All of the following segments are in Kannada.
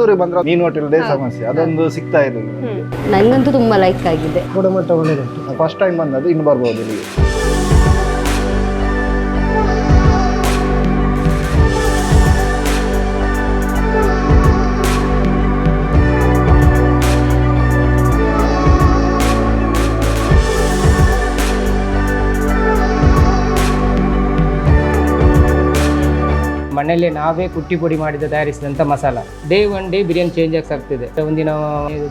ಪುತ್ತೂರಿಗೆ ಬಂದ್ರೆ ಮೀನು ಹೋಟೆಲ್ದೇ ಸಮಸ್ಯೆ. ಅದೊಂದು ಸಿಗ್ತಾ ಇರಲಿಲ್ಲ ನಂಗಂತೂ ತುಂಬಾ ಲೈಕ್ ಆಗಿದೆ. ಗುಣಮಟ್ಟ ಒಳ್ಳೆದುಂಟು. ಫಸ್ಟ್ ಟೈಮ್ ಬಂದದ್ದು ಇನ್ನು ಬರ್ಬೋದು ಇಲ್ಲಿಗೆ. ಮನೆಯಲ್ಲಿ ನಾವೇ ಕುಟ್ಟಿ ಪುಡಿ ಮಾಡಿದ ತಯಾರಿಸಿದಂಥ masala. Day one day biryani change ಆಗ್ತಿದೆ ಒಂದಿನ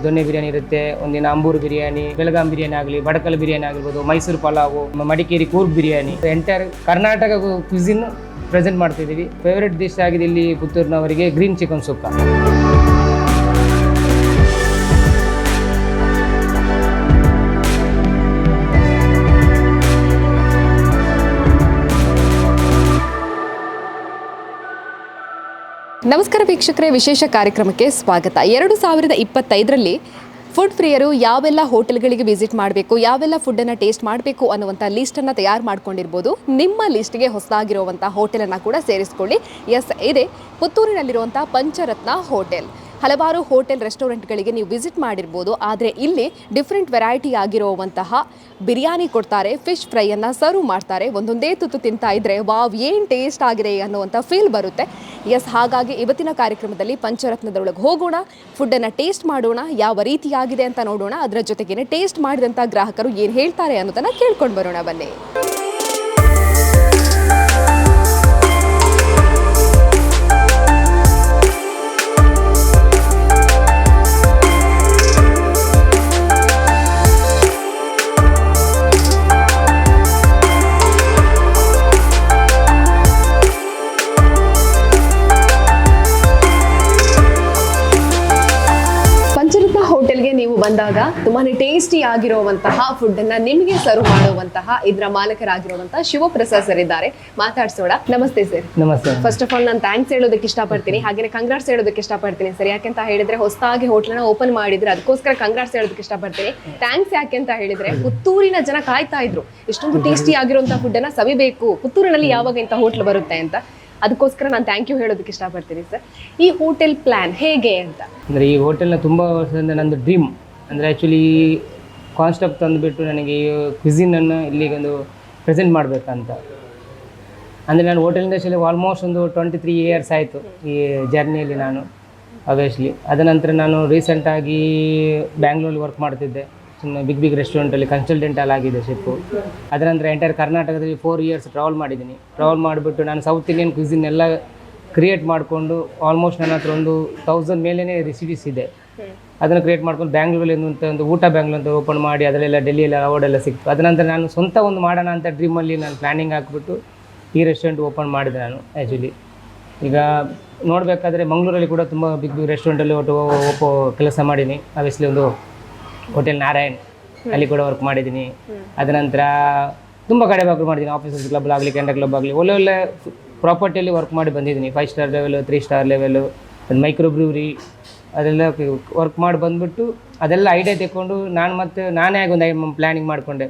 ದೊನ್ನೆ ಬಿರಿಯಾನಿ ಇರುತ್ತೆ, ಒಂದಿನ ಅಂಬೂರು ಬಿರಿಯಾನಿ, ಬೆಳಗಾಂ ಬಿರಿಯಾನಿ ಆಗಲಿ, ಬಡಕಲ್ ಬಿರಿಯಾನಿ ಆಗಿರ್ಬೋದು, Mysuru pulao Madikeri Coorg biryani. Entire Karnataka cuisine present ಮಾಡ್ತಿದ್ದೀವಿ. ಫೇವ್ರೆಟ್ ಡಿಶ್ ಆಗಿದೆ ಇಲ್ಲಿ ಪುತ್ತೂರಿನವರಿಗೆ ಗ್ರೀನ್ ಚಿಕನ್ ಸುಕ್ಕ ನಮಸ್ಕಾರ ವೀಕ್ಷಕರೇ, ವಿಶೇಷ ಕಾರ್ಯಕ್ರಮಕ್ಕೆ ಸ್ವಾಗತ. ಎರಡು ಸಾವಿರದ ಇಪ್ಪತ್ತೈದರಲ್ಲಿ ಫುಡ್ ಪ್ರಿಯರು ಯಾವೆಲ್ಲ ಹೋಟೆಲ್ಗಳಿಗೆ ವಿಸಿಟ್ ಮಾಡಬೇಕು, ಯಾವೆಲ್ಲ ಫುಡ್ಡನ್ನು ಟೇಸ್ಟ್ ಮಾಡಬೇಕು ಅನ್ನುವಂಥ ಲೀಸ್ಟನ್ನು ತಯಾರು ಮಾಡ್ಕೊಂಡಿರ್ಬೋದು. ನಿಮ್ಮ ಲಿಸ್ಟ್ಗೆ ಹೊಸದಾಗಿರುವಂಥ ಹೋಟೆಲನ್ನು ಕೂಡ ಸೇರಿಸ್ಕೊಳ್ಳಿ. ಎಸ್ ಇದೆ ಪುತ್ತೂರಿನಲ್ಲಿರುವಂಥ ಪಂಚರತ್ನ ಹೋಟೆಲ್. ಹಲವಾರು ಹೋಟೆಲ್ ರೆಸ್ಟೋರೆಂಟ್ಗಳಿಗೆ ನೀವು ವಿಸಿಟ್ ಮಾಡಿರ್ಬೋದು, ಆದರೆ ಇಲ್ಲಿ ಡಿಫ್ರೆಂಟ್ ವೆರೈಟಿ ಆಗಿರುವಂತಹ ಬಿರಿಯಾನಿ ಕೊಡ್ತಾರೆ, ಫಿಶ್ ಫ್ರೈಯನ್ನು ಸರ್ವ್ ಮಾಡ್ತಾರೆ. ಒಂದೊಂದೇ ತುತ್ತು ತಿಂತಾ ಇದ್ದರೆ ವಾವ್, ಏನು ಟೇಸ್ಟ್ ಆಗಿದೆ ಅನ್ನುವಂಥ ಫೀಲ್ ಬರುತ್ತೆ. ಎಸ್ ಹಾಗಾಗಿ ಇವತ್ತಿನ ಕಾರ್ಯಕ್ರಮದಲ್ಲಿ ಪಂಚರತ್ನದೊಳಗೆ ಹೋಗೋಣ ಫುಡ್ಡನ್ನು ಟೇಸ್ಟ್ ಮಾಡೋಣ, ಯಾವ ರೀತಿಯಾಗಿದೆ ಅಂತ ನೋಡೋಣ. ಅದರ ಜೊತೆಗೇನೆ ಟೇಸ್ಟ್ ಮಾಡಿದಂಥ ಗ್ರಾಹಕರು ಏನು ಹೇಳ್ತಾರೆ ಅನ್ನೋದನ್ನು ಕೇಳ್ಕೊಂಡು ಬರೋಣ, ಬನ್ನಿ. ತುಂಬಾನೇ ಟೇಸ್ಟಿ ಆಗಿರುವಂತಹ ಫುಡ್ ಅನ್ನ ನಿಮಗೆ ಸರ್ವ್ ಮಾಡುವಂತಹ ಇದರ ಮಾಲಕರಾಗಿರುವಂತಹ ಶಿವಪ್ರಸಾದ್ ಸರ್ ಇದ್ದಾರೆ. ಮಾತಾಡ್ಸೋಣ. ನಮಸ್ತೆ ಸರ್ ನಮಸ್ತೆ. ಫಸ್ಟ್ ಆಫ್ ಆಲ್ ನಾನು ಥ್ಯಾಂಕ್ಸ್ ಹೇಳೋದಕ್ಕೆ ಇಷ್ಟಪಡ್ತೀನಿ. ಹಾಗೆ ಕಂಗ್ರಾಟ್ಸ್ ಹೇಳೋದಕ್ಕೆ ಇಷ್ಟಪಡ್ತೀನಿ ಸರ್ ಯಾಕೆಂತ ಹೇಳಿದ್ರೆ ಹೊಸದಾಗಿ ನ ಓಪನ್ ಮಾಡಿದ್ರೆ ಅದಕ್ಕೋಸ್ಕರ ಕಂಗ್ರಾಟ್ಸ್ ಹೇಳೋದಕ್ಕೆ ಇಷ್ಟಪಡ್ತೀನಿ. ಥ್ಯಾಂಕ್ಸ್ ಯಾಕೆ ಅಂತ ಹೇಳಿದ್ರೆ ಪುತ್ತೂರಿನ ಜನ ಕಾಯ್ತಾ ಇದ್ರು. ಇಷ್ಟೊಂದು ಟೇಸ್ಟಿ ಆಗಿರುವಂತಹ ಫುಡ್ ಅನ್ನ ಸವಿಬೇಕು. ಪುತ್ತೂರಿನಲ್ಲಿ ಯಾವಾಗ ಇಂಥ ಹೋಟ್ಲ್ ಬರುತ್ತೆ ಅಂತ. ಅದಕ್ಕೋಸ್ಕರ ನಾನು ಥ್ಯಾಂಕ್ ಯು ಹೇಳೋದಕ್ಕೆ ಇಷ್ಟಪಡ್ತೀನಿ ಸರ್ ಈ ಹೋಟೆಲ್ ಪ್ಲಾನ್ ಹೇಗೆ ಅಂತ? ಅಂದರೆ ಈ ಹೋಟೆಲ್ನ ತುಂಬ ವರ್ಷದಿಂದ ನಂದು ಡ್ರೀಮ್ ಅಂದರೆ ಆ್ಯಕ್ಚುಲಿ ಕಾನ್ಸೆಪ್ಟ್ ತಂದುಬಿಟ್ಟು ನನಗೆ ಈ ಕ್ವಿಸಿನನ್ನು ಇಲ್ಲಿಗೊಂದು ಪ್ರೆಸೆಂಟ್ ಮಾಡಬೇಕಂತ. ಅಂದರೆ ನಾನು ಹೋಟೆಲ್ ಇಂಡಸ್ಟ್ರಿಯಲ್ಲಿ ಆಲ್ಮೋಸ್ಟ್ ಒಂದು ಟ್ವೆಂಟಿ ತ್ರೀ ಇಯರ್ಸ್ ಆಯಿತು ಈ ಜರ್ನಿಯಲ್ಲಿ ನಾನು ಅಬ್ವಿಯಸ್ಲಿ ಅದ ನಂತರ ನಾನು ರೀಸೆಂಟಾಗಿ ಬ್ಯಾಂಗ್ಳೂರಲ್ಲಿ ವರ್ಕ್ ಮಾಡ್ತಿದ್ದೆ. ಸುಮ್ಮನೆ ಬಿಗ್ ಬಿಗ್ ರೆಸ್ಟೋರೆಂಟಲ್ಲಿ ಕನ್ಸಲ್ಟೆಂಟಲ್ಲಿ ಆಗಿದೆ ಶಿಪ್ಪು ಅದರ ನಂತರ ಎಂಟೈರ್ ಕರ್ನಾಟಕದಲ್ಲಿ ಫೋರ್ ಇಯರ್ಸ್ ಟ್ರಾವೆಲ್ ಮಾಡಿದ್ದೀನಿ. ಟ್ರಾವೆಲ್ ಮಾಡಿಬಿಟ್ಟು ನಾನು ಸೌತ್ ಇಂಡಿಯನ್ ಕ್ವಿಸಿನ್ ಎಲ್ಲ ಕ್ರಿಯೇಟ್ ಮಾಡಿಕೊಂಡು ಆಲ್ಮೋಸ್ಟ್ ನನ್ನ ಹತ್ರ ಒಂದು ತೌಸಂಡ್ ಮೇಲೇ ರೆಸಿಪೀಸ್ ಇದೆ. ಅದನ್ನು ಕ್ರಿಯೇಟ್ ಮಾಡ್ಕೊಂಡು ಬ್ಯಾಂಗ್ಳೂರಲ್ಲಿ ಒಂದು ಒಂದು ಊಟ ಬ್ಯಾಂಗ್ಳೂರ್ ಅಂತ ಓಪನ್ ಮಾಡಿ, ಅದರಲ್ಲೆಲ್ಲ ಡೆಲ್ಲಿಯಲ್ಲಿ ಅವಾರ್ಡ್ ಎಲ್ಲ ಸಿಕ್ತು. ಅದನಂತರ ನಾನು ಸ್ವಂತ ಒಂದು ಮಾಡೋಣ ಅಂತ ಡ್ರೀಮಲ್ಲಿ ನಾನು ಪ್ಲ್ಯಾನಿಂಗ್ ಹಾಕ್ಬಿಟ್ಟು ಈ ರೆಸ್ಟೋರೆಂಟ್ ಓಪನ್ ಮಾಡಿದೆ ನಾನು ಆ್ಯಕ್ಚುಲಿ ಈಗ ನೋಡಬೇಕಾದ್ರೆ ಮಂಗಳೂರಲ್ಲಿ ಕೂಡ ತುಂಬ ಬಿಗ್ ಬಿಗ್ ರೆಸ್ಟೋರೆಂಟಲ್ಲಿ ಒಟ್ಟು ಓಪೋ ಕೆಲಸ ಮಾಡೀನಿ. ಆಬ್ವಿಯಸ್ಲಿ ಒಂದು ಹೋಟೆಲ್ ನಾರಾಯಣ್ ಅಲ್ಲಿ ಕೂಡ ವರ್ಕ್ ಮಾಡಿದ್ದೀನಿ ಅದನಂತರ ತುಂಬ ಕಡೆ ವರ್ಕ್ ಮಾಡಿದ್ದೀನಿ ಆಫೀಸಸ್ ಕ್ಲಬ್ ಆಗಲಿ ಕೆಂಡ ಕ್ಲಬ್ ಆಗಲಿ, ಒಳ್ಳೆ ಒಳ್ಳೆ ಪ್ರಾಪರ್ಟಿಯಲ್ಲಿ ವರ್ಕ್ ಮಾಡಿ ಬಂದಿದ್ದೀನಿ. Five star level three star level ಒಂದು ಮೈಕ್ರೋ ಬ್ರೂರಿ ಅದೆಲ್ಲ ವರ್ಕ್ ಮಾಡಿ ಬಂದ್ಬಿಟ್ಟು ಅದೆಲ್ಲ ಐಡಿಯಾ ತೆಕ್ಕೊಂಡು ನಾನು ಮತ್ತೆ ನಾನೇ ಆಗಿ ಒಂದು ಪ್ಲ್ಯಾನಿಂಗ್ ಮಾಡಿಕೊಂಡೆ.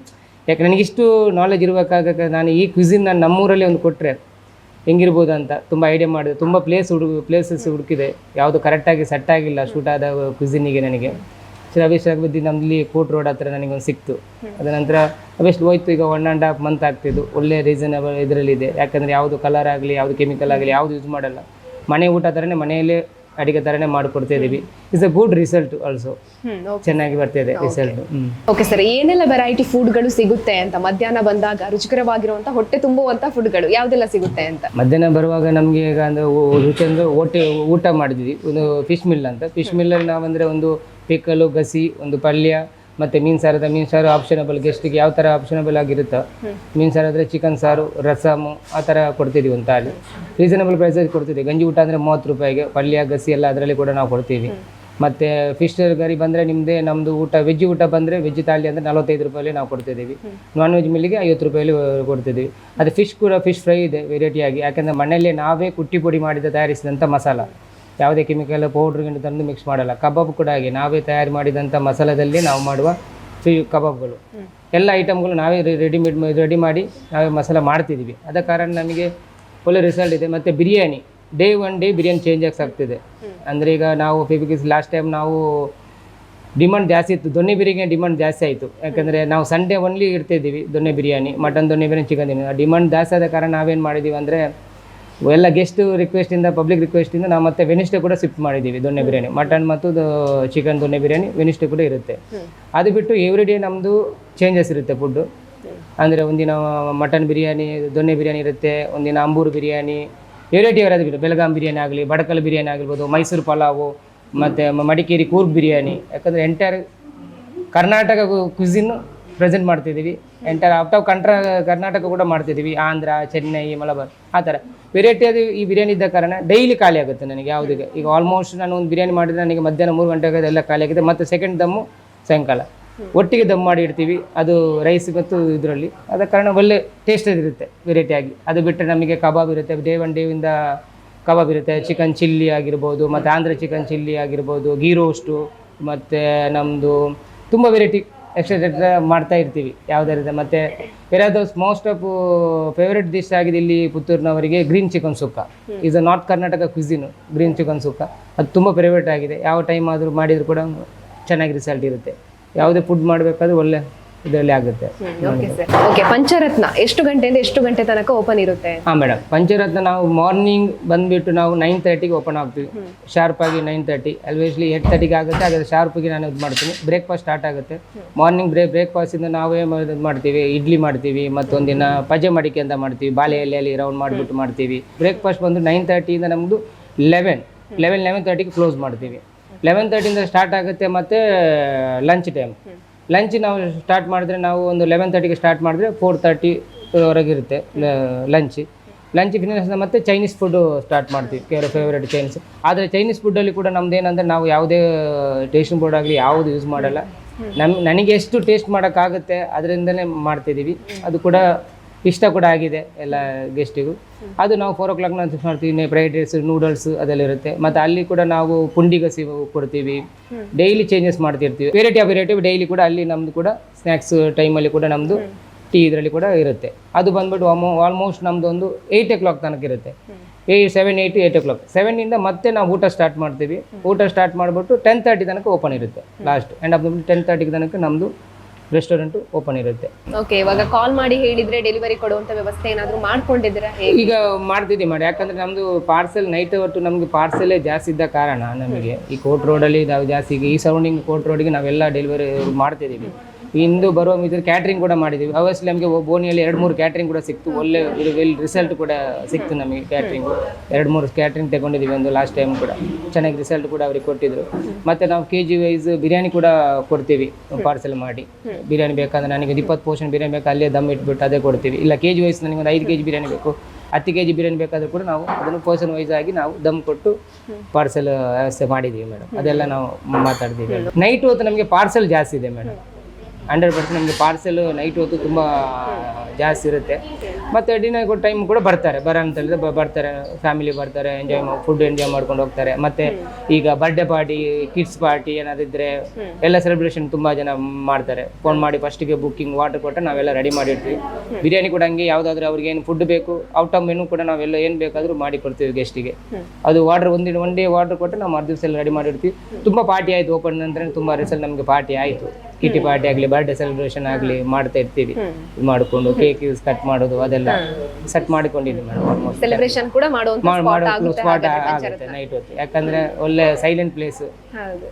ಯಾಕೆ ನನಗಿಷ್ಟು ನಾಲೆಜ್ ಇರಬೇಕಾಗ ನಾನು ಈ ಕ್ವಿಝಿನ್ ನಾನು ನಮ್ಮೂರಲ್ಲಿ ಒಂದು ಕೊಟ್ಟರೆ ಹೆಂಗಿರ್ಬೋದು ಅಂತ ತುಂಬ ಐಡಿಯಾ ಮಾಡಿದೆ. ತುಂಬ ಪ್ಲೇಸ್ ಹುಡುಗ ಪ್ಲೇಸಸ್ ಹುಡುಕಿದೆ. ಯಾವುದು ಕರೆಕ್ಟಾಗಿ ಸೆಟ್ ಆಗಿಲ್ಲ ಶೂಟ್ ಆದ ಕ್ವಿಝಿನಿಗೆ ನನಗೆ. ಸರಿ ಅಭಿಷೇಕ್ ಬಿದ್ದು ನಮ್ಮಲ್ಲಿ ಕೋಟ್ ರೋಡ್ ಹತ್ರ ನನಗೆ ಒಂದು ಸಿಕ್ತು ಅದ ನಂತರ ಅಭೇಶ್ ಹೋಯ್ತು ಈಗ ಒನ್ ಆ್ಯಂಡ್ ಹಾಫ್ ಮಂತ್ ಆಗ್ತಿದ್ದು. ಒಳ್ಳೆ ರೀಸನಬಲ್ ಇದರಲ್ಲಿದೆ ಯಾಕಂದರೆ ಯಾವುದು ಕಲರ್ ಆಗಲಿ ಯಾವುದು ಕೆಮಿಕಲ್ ಆಗಲಿ ಯಾವುದು ಯೂಸ್ ಮಾಡಲ್ಲ. ಮನೆ ಊಟ ಥರನೇ ಮನೆಯಲ್ಲೇ ಅಡಿಗೆ ಥರನೇ ಮಾಡಿಕೊಡ್ತಾ ಇದ್ದೀವಿ. It's a good result also ಚೆನ್ನಾಗಿ ಬರ್ತಿದೆ ರಿಸಲ್ಟ್ ಓಕೆ ಸರ್ ಏನೆಲ್ಲ ವೆರೈಟಿ ಫುಡ್ಗಳು ಸಿಗುತ್ತೆ ಅಂತ? ಮಧ್ಯಾಹ್ನ ಬಂದಾಗ ರುಚಿಕರವಾಗಿರುವಂತ ಹೊಟ್ಟೆ ತುಂಬುವಂತ ಫುಡ್ಗಳು ಯಾವುದೆಲ್ಲ ಸಿಗುತ್ತೆ ಅಂತ? ಮಧ್ಯಾಹ್ನ ಬರುವಾಗ ನಮಗೆ ಈಗ ಅಂದರೆ ರುಚಿ ಅಂದರೆ ಹೊಟ್ಟೆ ಊಟ ಮಾಡಿದ್ವಿ. ಒಂದು ಫಿಶ್ ಮಿಲ್ ಅಂತ. ಫಿಶ್ ಮಿಲ್ಲಲ್ಲಿ ಬಂದ್ರೆ ಒಂದು ಪಿಕ್ಕಲು ಗಸಿ ಒಂದು ಪಲ್ಯ ಮತ್ತು ಮೀನು ಸಾರದ ಮೀನು ಸಾರು ಆಪ್ಷನಬಲ್ ಗೆಸ್ಟಿಗೆ ಯಾವ ಥರ ಆಪ್ಷನಬಲ್ ಆಗಿರುತ್ತೋ ಮೀನು ಸಾರು ಆದರೆ ಚಿಕನ್ ಸಾರು ರಸಮು ಆ ಥರ ಕೊಡ್ತಿದ್ದೀವಿ ಒಂದು ತಾಲಿ. ರೀಸನಬಲ್ ಪ್ರೈಸಲ್ಲಿ ಕೊಡ್ತಿದ್ದೀವಿ ಗಂಜಿ ಊಟ ಅಂದರೆ ಮೂವತ್ತು ರೂಪಾಯಿಗೆ ಪಲ್ಯ ಗಸಿ ಎಲ್ಲ ಅದರಲ್ಲಿ ಕೂಡ ನಾವು ಕೊಡ್ತೀವಿ. ಮತ್ತು ಫಿಶ್ ಗರಿ ಬಂದರೆ ನಿಮ್ಮದೇ ನಮ್ಮದು ಊಟ ವೆಜ್ ಊಟ ಬಂದರೆ ವೆಜ್ ತಾಲಿ ಅಂದರೆ ನಲವತ್ತೈದು ರೂಪಾಯಲ್ಲಿ ನಾವು ಕೊಡ್ತಿದ್ದೀವಿ. ನಾನ್ ವೆಜ್ ಮಿಲ್ಲಿಗೆ ಐವತ್ತು ರೂಪಾಯಲ್ಲಿ ಕೊಡ್ತಿದ್ದೀವಿ. ಅದು ಫಿಶ್ ಕೂಡ ಫಿಶ್ ಫ್ರೈ ಇದೆ ವೆರೈಟಿಯಾಗಿ ಯಾಕೆಂದರೆ ಮನೆಯಲ್ಲೇ ನಾವೇ ಕುಟ್ಟಿ ಪುಡಿ ಮಾಡಿದ ತಯಾರಿಸಿದಂಥ ಮಸಾಲ. ಯಾವುದೇ ಕೆಮಿಕಲ್ ಪೌಡ್ರ್ ಗಿಂಡು ತಂದು ಮಿಕ್ಸ್ ಮಾಡಲ್ಲ. ಕಬಾಬ್ ಕೂಡ ಹಾಗೆ. ನಾವೇ ತಯಾರು ಮಾಡಿದಂಥ ಮಸಾಲದಲ್ಲಿ ನಾವು ಮಾಡುವ ಫ್ರೀ ಕಬಾಬ್ಗಳು. ಎಲ್ಲ ಐಟಮ್ಗಳು ನಾವೇ ರೆಡಿಮೇಡ್ ರೆಡಿ ಮಾಡಿ ನಾವೇ ಮಸಾಲ ಮಾಡ್ತಿದ್ದೀವಿ ಅದ ಕಾರಣ ನಮಗೆ ಒಳ್ಳೆ ರಿಸಲ್ಟ್ ಇದೆ. ಮತ್ತು biryani. Day one day biryani changes ಸಾಕ್ತಿದೆ. ಅಂದರೆ ಈಗ ನಾವು ಫಿಫಿಕ್ಸ್ ಲಾಸ್ಟ್ ಟೈಮ್ ನಾವು ಡಿಮಾಂಡ್ ಜಾಸ್ತಿ ಇತ್ತು. ದೊಣ್ಣೆ ಬಿರಿಯಾನಿ ಡಿಮಾಂಡ್ ಜಾಸ್ತಿ ಆಯಿತು. ಯಾಕಂದರೆ ನಾವು ಸಂಡೇ ಒನ್ಲಿ ಇಡ್ತಿದ್ದೀವಿ ದೊಣ್ಣೆ ಬಿರಿಯಾನಿ ಮಟನ್ ದೊಣ್ಣೆ ಬಿರಿಯಾನಿ ಚಿಕನ್ ಬಿರಿಯಾನಿ ಡಿಮಾಂಡ್ ಜಾಸ್ತಿ ಆದ ಕಾರಣ ನಾವೇನು ಮಾಡಿದ್ದೀವಿ ಅಂದರೆ ಎಲ್ಲ ಗೆಸ್ಟ್ ರಿಕ್ವೆಸ್ಟಿಂದ ಪಬ್ಲಿಕ್ ರಿಕ್ವೆಸ್ಟಿಂದ ನಾವು ಮತ್ತೆ ವೆನಿಸ್ಡೇ ಕೂಡ ಶಿಫ್ಟ್ ಮಾಡಿದ್ದೀವಿ ದೊಣ್ಣೆ ಬಿರಿಯಾನಿ. ಮಟನ್ ಮತ್ತು ಚಿಕನ್ ದೊಣ್ಣೆ ಬಿರಿಯಾನಿ ವೆನಿಸ್ಡೇ ಕೂಡ ಇರುತ್ತೆ. ಅದು ಬಿಟ್ಟು ಎವ್ರಿ ಡೇ ನಮ್ಮದು ಚೇಂಜಸ್ ಇರುತ್ತೆ ಫುಡ್ಡು ಅಂದರೆ ಒಂದಿನ ಮಟನ್ ಬಿರಿಯಾನಿ ದೊಣ್ಣೆ ಬಿರಿಯಾನಿ ಇರುತ್ತೆ ಒಂದಿನ ಅಂಬೂರು ಬಿರಿಯಾನಿ. ವೆರೈಟಿ ವೆರೈಟಿ ಬಿಟ್ಟು ಬೆಳಗಾಂ ಬಿರಿಯಾನಿ ಆಗಲಿ ಬಡಕಲ್ ಬಿರಿಯಾನಿ ಆಗಿರ್ಬೋದು ಮೈಸೂರು ಪಲಾವು ಮತ್ತು ಮಡಿಕೇರಿ ಕೂರ್ಗ್ ಬಿರಿಯಾನಿ. ಯಾಕಂದರೆ ಎಂಟೈರ್ ಕರ್ನಾಟಕ ಕ್ವಿಸಿನ್ನು ಪ್ರೆಸೆಂಟ್ ಮಾಡ್ತಿದ್ದೀವಿ. Enter out of country Karnataka ಕೂಡ ಮಾಡ್ತಿದ್ದೀವಿ ಆಂಧ್ರ ಚೆನ್ನೈ ಮಲಬಾರ್ ಆ ಥರ. ವೆರೈಟಿ ಅದು ಈ ಬಿರಿಯಾನಿ ಇದ್ದ ಕಾರಣ ಡೈಲಿ ಖಾಲಿ ಆಗುತ್ತೆ ನನಗೆ ಯಾವುದಕ್ಕೆ ಈಗ ಆಲ್ಮೋಸ್ಟ್ ನಾನು ಒಂದು ಬಿರಿಯಾನಿ ಮಾಡಿದ್ರೆ ನನಗೆ ಮಧ್ಯಾಹ್ನ ಮೂರು ಗಂಟೆಗೆ ಎಲ್ಲ ಖಾಲಿ ಆಗುತ್ತೆ ಮತ್ತು ಸೆಕೆಂಡ್ ದಮ್ಮು ಸಾಯಂಕಾಲ. ಒಟ್ಟಿಗೆ ದಮ್ ಮಾಡಿ ಇಡ್ತೀವಿ ಅದು ರೈಸ್ ಮತ್ತು ಇದರಲ್ಲಿ. ಅದ ಕಾರಣ ಒಳ್ಳೆ ಟೇಸ್ಟ್ ಇರುತ್ತೆ ಆಗಿ. ಅದು ಬಿಟ್ಟರೆ ನಮಗೆ ಕಬಾಬ್ ಇರುತ್ತೆ. ಡೇ ಒನ್ ಡೇವಿಂದ ಕಬಾಬ್ ಇರುತ್ತೆ. ಚಿಕನ್ ಚಿಲ್ಲಿ ಆಗಿರ್ಬೋದು, ಮತ್ತು ಆಂಧ್ರ ಚಿಕನ್ ಚಿಲ್ಲಿ ಆಗಿರ್ಬೋದು ಗೀ ರೋಸ್ಟು ಮತ್ತು ನಮ್ಮದು ತುಂಬ ವೆರೈಟಿ ಎಕ್ಸ್ಟ್ರಾ ಮಾಡ್ತಾ ಇರ್ತೀವಿ ಯಾವುದರಿಂದ. ಮತ್ತು those most of favourite dish ಆಗಿದೆ ಇಲ್ಲಿ ಪುತ್ತೂರಿನವರಿಗೆ green chicken sukka is a north Karnataka cuisine green chicken sukka ಅದು ತುಂಬ ಫೇವ್ರೇಟ್ ಆಗಿದೆ. ಯಾವ ಟೈಮ್ ಆದರೂ ಮಾಡಿದರೂ ಕೂಡ ಚೆನ್ನಾಗಿ ರಿಸಲ್ಟ್ ಇರುತ್ತೆ. ಯಾವುದೇ ಫುಡ್ ಮಾಡಬೇಕಾದ್ರೂ ಒಳ್ಳೆ ಇದರಲ್ಲಿ ಆಗುತ್ತೆ. Okay sir okay Pancharatna. ಎಷ್ಟು ಗಂಟೆಯಿಂದ ಎಷ್ಟು ಗಂಟೆ ತನಕ ಓಪನ್ ಇರುತ್ತೆ? ಹಾಂ ಮೇಡಮ್ ಪಂಚರತ್ನ ನಾವು ಮಾರ್ನಿಂಗ್ ಬಂದ್ಬಿಟ್ಟು ನಾವು ನೈನ್ ತರ್ಟಿಗೆ ಓಪನ್ ಆಗ್ತೀವಿ. ಶಾರ್ಪ್ ಆಗಿ ನೈನ್ ತರ್ಟಿ ಅಲ್ವೇಸ್ಲಿ ಏಟ್ ತರ್ಟಿಗೆ ಆಗುತ್ತೆ. ಶಾರ್ಪ್ ಶಾರ್ಪಿಗೆ ನಾನು ಇದು ಮಾಡ್ತೀನಿ. ಬ್ರೇಕ್ಫಾಸ್ಟ್ ಸ್ಟಾರ್ಟ್ ಆಗುತ್ತೆ. ಮಾರ್ನಿಂಗ್ ಬ್ರೇಕ್ ಬ್ರೇಕ್ಫಾಸ್ಟಿಂದ ನಾವೇ ಇದು ಮಾಡ್ತೀವಿ. ಇಡ್ಲಿ ಮಾಡ್ತೀವಿ. ಮತ್ತೊಂದಿನ ಪಜೆ ಮಡಿಕೆ ಅಂತ ಮಾಡ್ತೀವಿ. ಬಾಳೆ ಎಲೆಯಲ್ಲಿ ರೌಂಡ್ ಮಾಡಿಬಿಟ್ಟು ಮಾಡ್ತೀವಿ. ಬ್ರೇಕ್ಫಾಸ್ಟ್ ಬಂದು ನೈನ್ ತರ್ಟಿಯಿಂದ ನಮ್ಮದು ಲೆವೆನ್ ಲೆವೆನ್ ಲೆವೆನ್ ತರ್ಟಿಗೆ ಕ್ಲೋಸ್ ಮಾಡ್ತೀವಿ. ಲೆವೆನ್ ತರ್ಟಿಯಿಂದ ಸ್ಟಾರ್ಟ್ ಆಗುತ್ತೆ ಮತ್ತು ಲಂಚ್ ಟೈಮ್ ಲಂಚ್ ನಾವು ಸ್ಟಾರ್ಟ್ ಮಾಡಿದ್ರೆ ನಾವು ಒಂದು ಲೆವೆನ್ ತರ್ಟಿಗೆ ಸ್ಟಾರ್ಟ್ ಮಾಡಿದ್ರೆ ಫೋರ್ ತರ್ಟಿ ವರೆಗಿರುತ್ತೆ ಲಂಚ್ ಲಂಚ್ ಫಿನಿಷ್ ಮತ್ತೆ ಚೈನೀಸ್ ಫುಡ್ಡು ಸ್ಟಾರ್ಟ್ ಮಾಡ್ತೀವಿ ಕೆಲವು ಫೇವ್ರೇಟ್ ಚೈನೀಸ್ ಆದರೆ ಚೈನೀಸ್ ಫುಡ್ಡಲ್ಲಿ ಕೂಡ ನಮ್ದು ಏನಂದರೆ ನಾವು ಯಾವುದೇ ಟೇಸ್ಟಿಂಗ್ ಬೋರ್ಡ್ ಆಗಲಿ ಯಾವುದು ಯೂಸ್ ಮಾಡಲ್ಲ. ನಮ್, ನನಗೆ ಎಷ್ಟು ಟೇಸ್ಟ್ ಮಾಡೋಕ್ಕಾಗುತ್ತೆ ಅದರಿಂದನೇ ಮಾಡ್ತಿದ್ದೀವಿ. ಅದು ಕೂಡ ಇಷ್ಟ ಕೂಡ ಆಗಿದೆ ಎಲ್ಲ ಗೆಸ್ಟಿಗೂ ಅದು ನಾವು ಫೋರ್ ಓ ಕ್ಲಾಕ್ ನಾವು ಮಾಡ್ತೀವಿ ಫ್ರೈಡ್ ರೈಸ್ ನೂಡಲ್ಸ್ ಅದೆಲ್ಲ ಇರುತ್ತೆ. ಮತ್ತು ಅಲ್ಲಿ ಕೂಡ ನಾವು ಪುಂಡಿಗಸಿ ಕೊಡ್ತೀವಿ. ಡೈಲಿ ಚೇಂಜಸ್ ಮಾಡ್ತಿರ್ತೀವಿ. ವೆರೈಟಿ ಆಫ್ ವೆರೈಟಿ ಡೈಲಿ ಕೂಡ ಅಲ್ಲಿ ನಮ್ಮದು ಕೂಡ ಸ್ನ್ಯಾಕ್ಸ್ ಟೈಮಲ್ಲಿ ಕೂಡ ನಮ್ಮದು ಟೀ ಇದರಲ್ಲಿ ಕೂಡ ಇರುತ್ತೆ. ಅದು ಬಂದ್ಬಿಟ್ಟು ಆಲ್ಮೋಸ್ಟ್ ನಮ್ಮದು ಒಂದು ಏಯ್ಟ್ ಓ ಕ್ಲಾಕ್ ತನಕ ಇರುತ್ತೆ. ಏ seven eight eight o'clock ಸೆವೆನ್ನಿಂದ ಮತ್ತೆ ನಾವು ಊಟ ಸ್ಟಾರ್ಟ್ ಮಾಡ್ತೀವಿ. ಊಟ ಸ್ಟಾರ್ಟ್ ಮಾಡಿಬಿಟ್ಟು ಟೆನ್ ತರ್ಟಿ ತನಕ ಓಪನ್ ಇರುತ್ತೆ. ಲಾಸ್ಟ್ ಆ್ಯಂಡ್ ಆಫ್ ಟೆನ್ ತರ್ಟಿಗೆ ತನಕ ನಮ್ಮದು ರೆಸ್ಟೋರೆಂಟು ಓಪನ್ ಇರುತ್ತೆ. ಓಕೆ ಇವಾಗ ಕಾಲ್ ಮಾಡಿ ಹೇಳಿದ್ರೆ ಡೆಲಿವರಿ ಕೊಡುವಂತ ವ್ಯವಸ್ಥೆ ಏನಾದರೂ ಮಾಡ್ಕೊಂಡಿದ್ದೀರಾ ಈಗ ಮಾಡ್ತಿದ್ದೀವಿ ಮಾಡಿ ಯಾಕಂದ್ರೆ ನಮ್ದು ಪಾರ್ಸೆಲ್ ನೈಟ್ ಹೊತ್ತು ನಮಗೆ ಪಾರ್ಸೆಲೇ ಜಾಸ್ತಿ ಇದ್ದ ಕಾರಣ ನಮಗೆ. ಈ ಕೋರ್ಟ್ ರೋಡಲ್ಲಿ ನಾವು ಜಾಸ್ತಿ ಈಗ ಈ ಸರೌಂಡಿಂಗ್ ಕೋರ್ಟ್ ರೋಡಿಗೆ ನಾವೆಲ್ಲ ಡೆಲಿವರಿ ಮಾಡ್ತಿದ್ದೀವಿ. ಇಂದು ಬರುವ ಮಿತ್ರ ಕ್ಯಾಟ್ರಿಂಗ್ ಕೂಡ ಮಾಡಿದ್ದೀವಿ ಅವಶ್ಯ ನಮಗೆ ಬೋನಿಯಲ್ಲಿ ಎರಡು ಮೂರು ಕ್ಯಾಟ್ರಿಂಗ್ ಕೂಡ ಸಿಕ್ತು. ಒಳ್ಳೆ ವೆಲ್ ರಿಸಲ್ಟ್ ಕೂಡ ಸಿಕ್ತು ನಮಗೆ ಕ್ಯಾಟ್ರಿಂಗು ಎರಡು ಮೂರು ಕ್ಯಾಟ್ರಿಂಗ್ ತಗೊಂಡಿದ್ದೀವಿ ಒಂದು ಲಾಸ್ಟ್ ಟೈಮ್ ಕೂಡ. ಚೆನ್ನಾಗಿ ರಿಸಲ್ಟ್ ಕೂಡ ಅವ್ರಿಗೆ ಕೊಟ್ಟಿದ್ರು. ಮತ್ತು ನಾವು ಕೆ ಜಿ ವೈಸ್ ಬಿರಿಯಾನಿ ಕೂಡ ಕೊಡ್ತೀವಿ. ಪಾರ್ಸೆಲ್ ಮಾಡಿ. ಬಿರಿಯಾನಿ ಬೇಕಾದ್ರೆ ನನಗೆ ಒಂದು ಇಪ್ಪತ್ತು ಪೋರ್ಷನ್ ಬಿರಿಯಾನಿ ಬೇಕು ಅಲ್ಲೇ ದಮ್ ಇಟ್ಬಿಟ್ಟು ಅದೇ ಕೊಡ್ತೀವಿ. ಇಲ್ಲ ಕೆ ಜಿ ವೈಸ್ ನನಗೆ ಒಂದು ಐದು ಕೆ ಜಿ ಬಿರಿಯಾನಿ ಬೇಕು. ಹತ್ತು ಕೆ ಜಿ ಬಿರಿಯಾನಿ ಬೇಕಾದರೂ ಕೂಡ ನಾವು ಅದನ್ನು ಪೋರ್ಷನ್ ವೈಸ್ ಆಗಿ ನಾವು ದಮ್ ಕೊಟ್ಟು ಪಾರ್ಸೆಲ್ ವ್ಯವಸ್ಥೆ ಮಾಡಿದ್ದೀವಿ ಮೇಡಮ್ ಅದೆಲ್ಲ ನಾವು ಮಾತಾಡ್ತೀವಿ. ನೈಟ್ ಹೊತ್ತು ನಮಗೆ ಪಾರ್ಸೆಲ್ ಜಾಸ್ತಿ ಇದೆ ಮೇಡಮ್ ಹಂಡ್ರೆಡ್ ಪರ್ಸೆಂಟ್ ನಮಗೆ ಪಾರ್ಸೆಲ್ ನೈಟ್ ಹೊತ್ತು ತುಂಬ ಜಾಸ್ತಿ ಇರುತ್ತೆ. ಮತ್ತು ಡಿನ್ನರ್ ಟೈಮ್ ಕೂಡ ಬರ್ತಾರೆ. ಬರ ಅಂತ ಹೇಳಿದ್ರೆ ಬ- ಬರ್ತಾರೆ. ಫ್ಯಾಮಿಲಿ ಬರ್ತಾರೆ ಎಂಜಾಯ್ ಫುಡ್ ಎಂಜಾಯ್ ಮಾಡ್ಕೊಂಡು ಹೋಗ್ತಾರೆ. ಮತ್ತು ಈಗ ಬರ್ಡೇ ಪಾರ್ಟಿ ಕಿಡ್ಸ್ ಪಾರ್ಟಿ ಏನಾದಿದ್ರೆ ಎಲ್ಲ ಸೆಲೆಬ್ರೇಷನ್ ತುಂಬ ಜನ ಮಾಡ್ತಾರೆ. ಫೋನ್ ಮಾಡಿ ಫಸ್ಟಿಗೆ ಬುಕ್ಕಿಂಗ್ ವಾಟರ್ ಕೊಟ್ಟರೆ ನಾವೆಲ್ಲ ರೆಡಿ ಮಾಡಿರ್ತೀವಿ. ಬಿರಿಯಾನಿ ಕೂಡ ಹಂಗೆ ಯಾವುದಾದ್ರೂ ಅವ್ರಿಗೆ ಏನು ಫುಡ್ ಬೇಕು ಔಟ್ ಆಫ್ ಮೆನು ಕೂಡ ನಾವೆಲ್ಲ ಏನು ಬೇಕಾದರೂ ಮಾಡಿ ಕೊಡ್ತೀವಿ ಗೆಸ್ಟಿಗೆ ಅದು ವಾಟರ್ ಒಂದಿನ ಒನ್ ಡೇ ವಾಟರ್ ಕೊಟ್ಟರೆ ನಾವು ಮರು ದಿವಸ ಎಲ್ಲ ರೆಡಿ ಮಾಡಿರ್ತೀವಿ. ತುಂಬ ಪಾರ್ಟಿ ಆಯಿತು. ಓಪನ್ ನಂತರ ತುಂಬ ರಿಸಲ್ಟ್ ನಮಗೆ ಪಾರ್ಟಿ ಆಯಿತು. ಕಿಟಿ ಪಾರ್ಟಿ ಆಗಲಿ ಬರ್ಡೇ ಸೆಲೆಬ್ರೇಷನ್ ಆಗಲಿ ಮಾಡ್ತಾ ಇರ್ತೀವಿ. ಇದು ಮಾಡಿಕೊಂಡು ಕೇಕ್ ಕಟ್ ಮಾಡೋದು ಅದೆಲ್ಲ ಸೆಟ್ ಮಾಡಿಕೊಂಡಿದ್ವಿ ಮೇಡಮ್ ಆಲ್ಮೋಸ್ಟ್ ಸೆಲೆಬ್ರೇಷನ್ ಕೂಡ ಮಾಡುವಂತ ಸ್ಪಾಟ್ ಆಗುತ್ತೆ ನೈಟ್ ಹೊತ್ತು. ಯಾಕಂದ್ರೆ ಒಳ್ಳೆ ಸೈಲೆಂಟ್ ಪ್ಲೇಸ್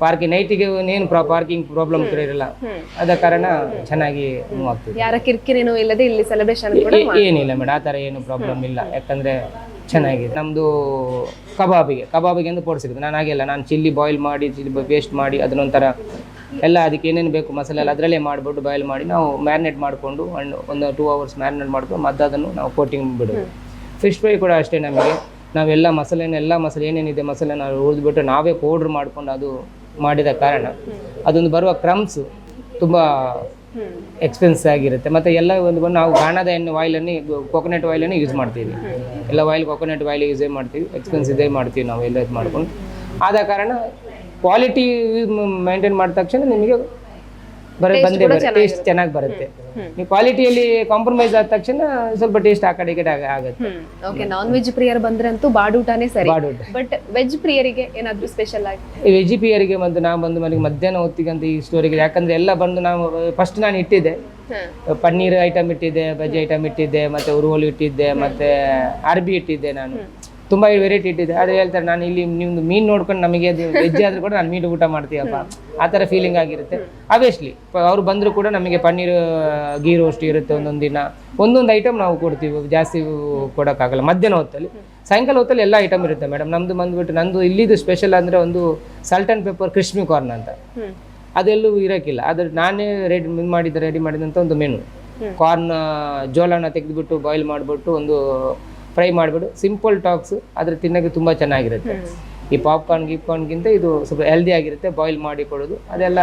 ಪಾರ್ಕಿಂಗ್ ನೈಟಿಗೆ ಏನು ಪಾರ್ಕಿಂಗ್ ಪ್ರಾಬ್ಲಮ್ ಕೂಡ ಇರಲ್ಲ. ಅದ ಕಾರಣ ಚೆನ್ನಾಗಿ ಮೂವ್ ಆಗ್ತದೆ. ಯಾರ ಕಿರಿಕಿರಿನೂ ಇಲ್ಲದೆ ಇಲ್ಲಿ ಸೆಲೆಬ್ರೇಷನ್ ಕೂಡ ಏನಿಲ್ಲ ಮೇಡಮ್ ಆ ತರ ಏನು ಪ್ರಾಬ್ಲಮ್ ಇಲ್ಲ. ಯಾಕಂದ್ರೆ ಚೆನ್ನಾಗಿದೆ. ನಮ್ದು ಕಬಾಬಿಗೆ ಕಬಾಬಿಗೆ ಒಂದು ಪೋಡ್ ಸಿಗುತ್ತೆ. ನಾನು ಹಾಗೆಲ್ಲ ನಾನು ಚಿಲ್ಲಿ ಬಾಯ್ಲ್ ಮಾಡಿ ಚಿಲ್ಲಿ ಪೇಸ್ಟ್ ಮಾಡಿ ಅದನ್ನೊಂಥರ ಎಲ್ಲ ಅದಕ್ಕೆ ಏನೇನು ಬೇಕು ಮಸಾಲೆ ಎಲ್ಲ ಅದರಲ್ಲೇ ಮಾಡಿಬಿಟ್ಟು ಬಾಯ್ಲ್ ಮಾಡಿ ನಾವು ಮ್ಯಾರಿನೇಟ್ ಮಾಡಿಕೊಂಡು ಒಂದು ಒಂದು ಟೂ ಅವರ್ಸ್ ಮ್ಯಾರಿನೇಟ್ ಮಾಡ್ಕೊಂಡು ಮತ್ತೆ ಅದನ್ನು ನಾವು ಕೋಟಿಂಗ್ ಬಿಡೋದು ಫಿಶ್ ಫ್ರೈ ಕೂಡ ಅಷ್ಟೇ ನಮಗೆ. ನಾವೆಲ್ಲ ಮಸಾಲೆನ ಎಲ್ಲ ಮಸಾಲೆ ಏನೇನಿದೆ ಮಸಾಲೆ ನಾವು ಉಳಿದ್ಬಿಟ್ಟು ನಾವೇ ಪೌಡ್ರ್ ಮಾಡ್ಕೊಂಡು ಅದು ಮಾಡಿದ ಕಾರಣ ಅದೊಂದು ಬರುವ ಕ್ರಮ್ಸ್ ತುಂಬ ಎಕ್ಸ್ಪೆನ್ಸ್ ಆಗಿರುತ್ತೆ. ಮತ್ತು ಎಲ್ಲ ಒಂದು ಬಂದು ನಾವು ಗಾಣದ ಎಣ್ಣೆ ಆಯಿಲನ್ನೇ ಕೊಕೊನಟ್ ಆಯಿಲನ್ನೇ ಯೂಸ್ ಮಾಡ್ತೀವಿ. ಎಲ್ಲ ಆಯಿಲ್ ಕೊಕೊನಟ್ ಆಯಿಲ್ ಯೂಸೇ ಮಾಡ್ತೀವಿ. ಎಕ್ಸ್ಪೆನ್ಸ್ ಇದೇ ಮಾಡ್ತೀವಿ ನಾವು ಎಲ್ಲ ಇದು ಮಾಡ್ಕೊಂಡು. ಆದ ಕಾರಣ ಕ್ವಾಲಿಟಿ ಮೇಂಟೈನ್ ಮಾಡಿದ ತಕ್ಷಣ ನಿಮಗೆ ಬರ ಬಂದೇ ಬರುತ್ತೆ ಟೇಸ್ಟ್ ಚೆನ್ನಾಗಿ ಬರುತ್ತೆ. ನೀವು ಕ್ವಾಲಿಟಿಯಲ್ಲಿ ಕಾಂಪ್ರಮೈಸ್ ಆದ ತಕ್ಷಣ ಸ್ವಲ್ಪ ಟೇಸ್ಟ್ ಆ ಕಡೆ ಕಡೆ ಆಗುತ್ತೆ. ಓಕೆ ನಾನ್ ವೆಜ್ ಪ್ರಿಯರ್ ಬಂದ್ರೆ ಅಂತೂ ಬಾಡೂಟನೇ ಸರಿ. ಬಾಡೂಟ. ಬಟ್ ವೆಜ್ ಪ್ರಿಯರಿಗೆ ಏನಾದರೂ ಸ್ಪೆಷಲ್ ಆಗಿ? ವೆಜ್ ಪ್ರಿಯರಿಗೆ ಬಂದು ನಾವು ಬಂದು ಮನೆಗೆ ಮಧ್ಯಾಹ್ನ ಹೊತ್ತಿಗೆ ಅಂತ ಈ ಸ್ಟೋರಿಗೆ ಯಾಕಂದ್ರೆ ಎಲ್ಲ ಬಂದು ನಾವು ಫಸ್ಟ್ ನಾನು ಇಟ್ಟಿದ್ದೆ. ಪನ್ನೀರ್ ಐಟಮ್ ಇಟ್ಟಿದ್ದೆ ಬಜ್ಜಿ ಐಟಮ್ ಇಟ್ಟಿದ್ದೆ ಮತ್ತೆ ಉರುವಲು ಇಟ್ಟಿದ್ದೆ ಮತ್ತೆ ಅರ್ಬಿ ಇಟ್ಟಿದ್ದೆ ನಾನು. ತುಂಬಾ ವೆರೈಟಿ ಇಟ್ಟಿದೆ. ಆದ್ರೆ ಹೇಳ್ತಾರೆ ನಾನು ಇಲ್ಲಿ ನಿಮ್ದು ಮೀನ್ ನೋಡ್ಕೊಂಡು ನಮಗೆ ಅದು ವೆಜ್ ಆದ್ರೂ ಕೂಡ ನಾನು ಮೀನು ಊಟ ಮಾಡ್ತೀವಪ್ಪ ಆ ಥರ ಫೀಲಿಂಗ್ ಆಗಿರುತ್ತೆ. ಆಬ್ವಿಯಸ್ಲಿ ಅವ್ರು ಬಂದರೂ ಕೂಡ ನಮಗೆ ಪನ್ನೀರ್ ಗೀ ರೋಸ್ಟ್ ಇರುತ್ತೆ ಒಂದೊಂದು ದಿನ. ಒಂದೊಂದು ಐಟಮ್ ನಾವು ಕೊಡ್ತೀವಿ ಜಾಸ್ತಿ ಕೊಡೋಕ್ಕಾಗಲ್ಲ. ಮಧ್ಯಾಹ್ನ ಹೊತ್ತಲ್ಲಿ. ಸಾಯಂಕಾಲ ಹೊತ್ತಲ್ಲಿ ಎಲ್ಲ ಐಟಮ್ ಇರುತ್ತೆ ಮೇಡಮ್ ನಮ್ದು ಬಂದ್ಬಿಟ್ಟು ನಂದು ಇಲ್ಲಿದು ಸ್ಪೆಷಲ್ ಅಂದ್ರೆ ಒಂದು salt and pepper crispy corn ಅಂತ. ಅದೆಲ್ಲೂ ಇರೋಕ್ಕಿಲ್ಲ. ಆದರೆ ನಾನೇ ರೆಡಿ ಇದು ಮಾಡಿದ್ದೆ ರೆಡಿ ಮಾಡಿದಂಥ ಒಂದು ಮೆನು ಕಾರ್ನ್ ಜೋಳನ ತೆಗೆದುಬಿಟ್ಟು ಬಾಯ್ಲ್ ಮಾಡಿಬಿಟ್ಟು ಒಂದು ಫ್ರೈ ಮಾಡಿಬಿಡು ಸಿಂಪಲ್ ಟಾಕ್ಸ್ ಅದ್ರ ತಿನ್ನೋಕ್ಕೆ ತುಂಬ ಚೆನ್ನಾಗಿರುತ್ತೆ. ಈ ಪಾಪ್ಕಾರ್ನ್ ಗಿಪ್ಕಾರ್ನ್ಗಿಂತ ಇದು ಸ್ವಲ್ಪ ಹೆಲ್ದಿ ಆಗಿರುತ್ತೆ ಬಾಯ್ಲ್ ಮಾಡಿ ಕೊಡೋದು. ಅದೆಲ್ಲ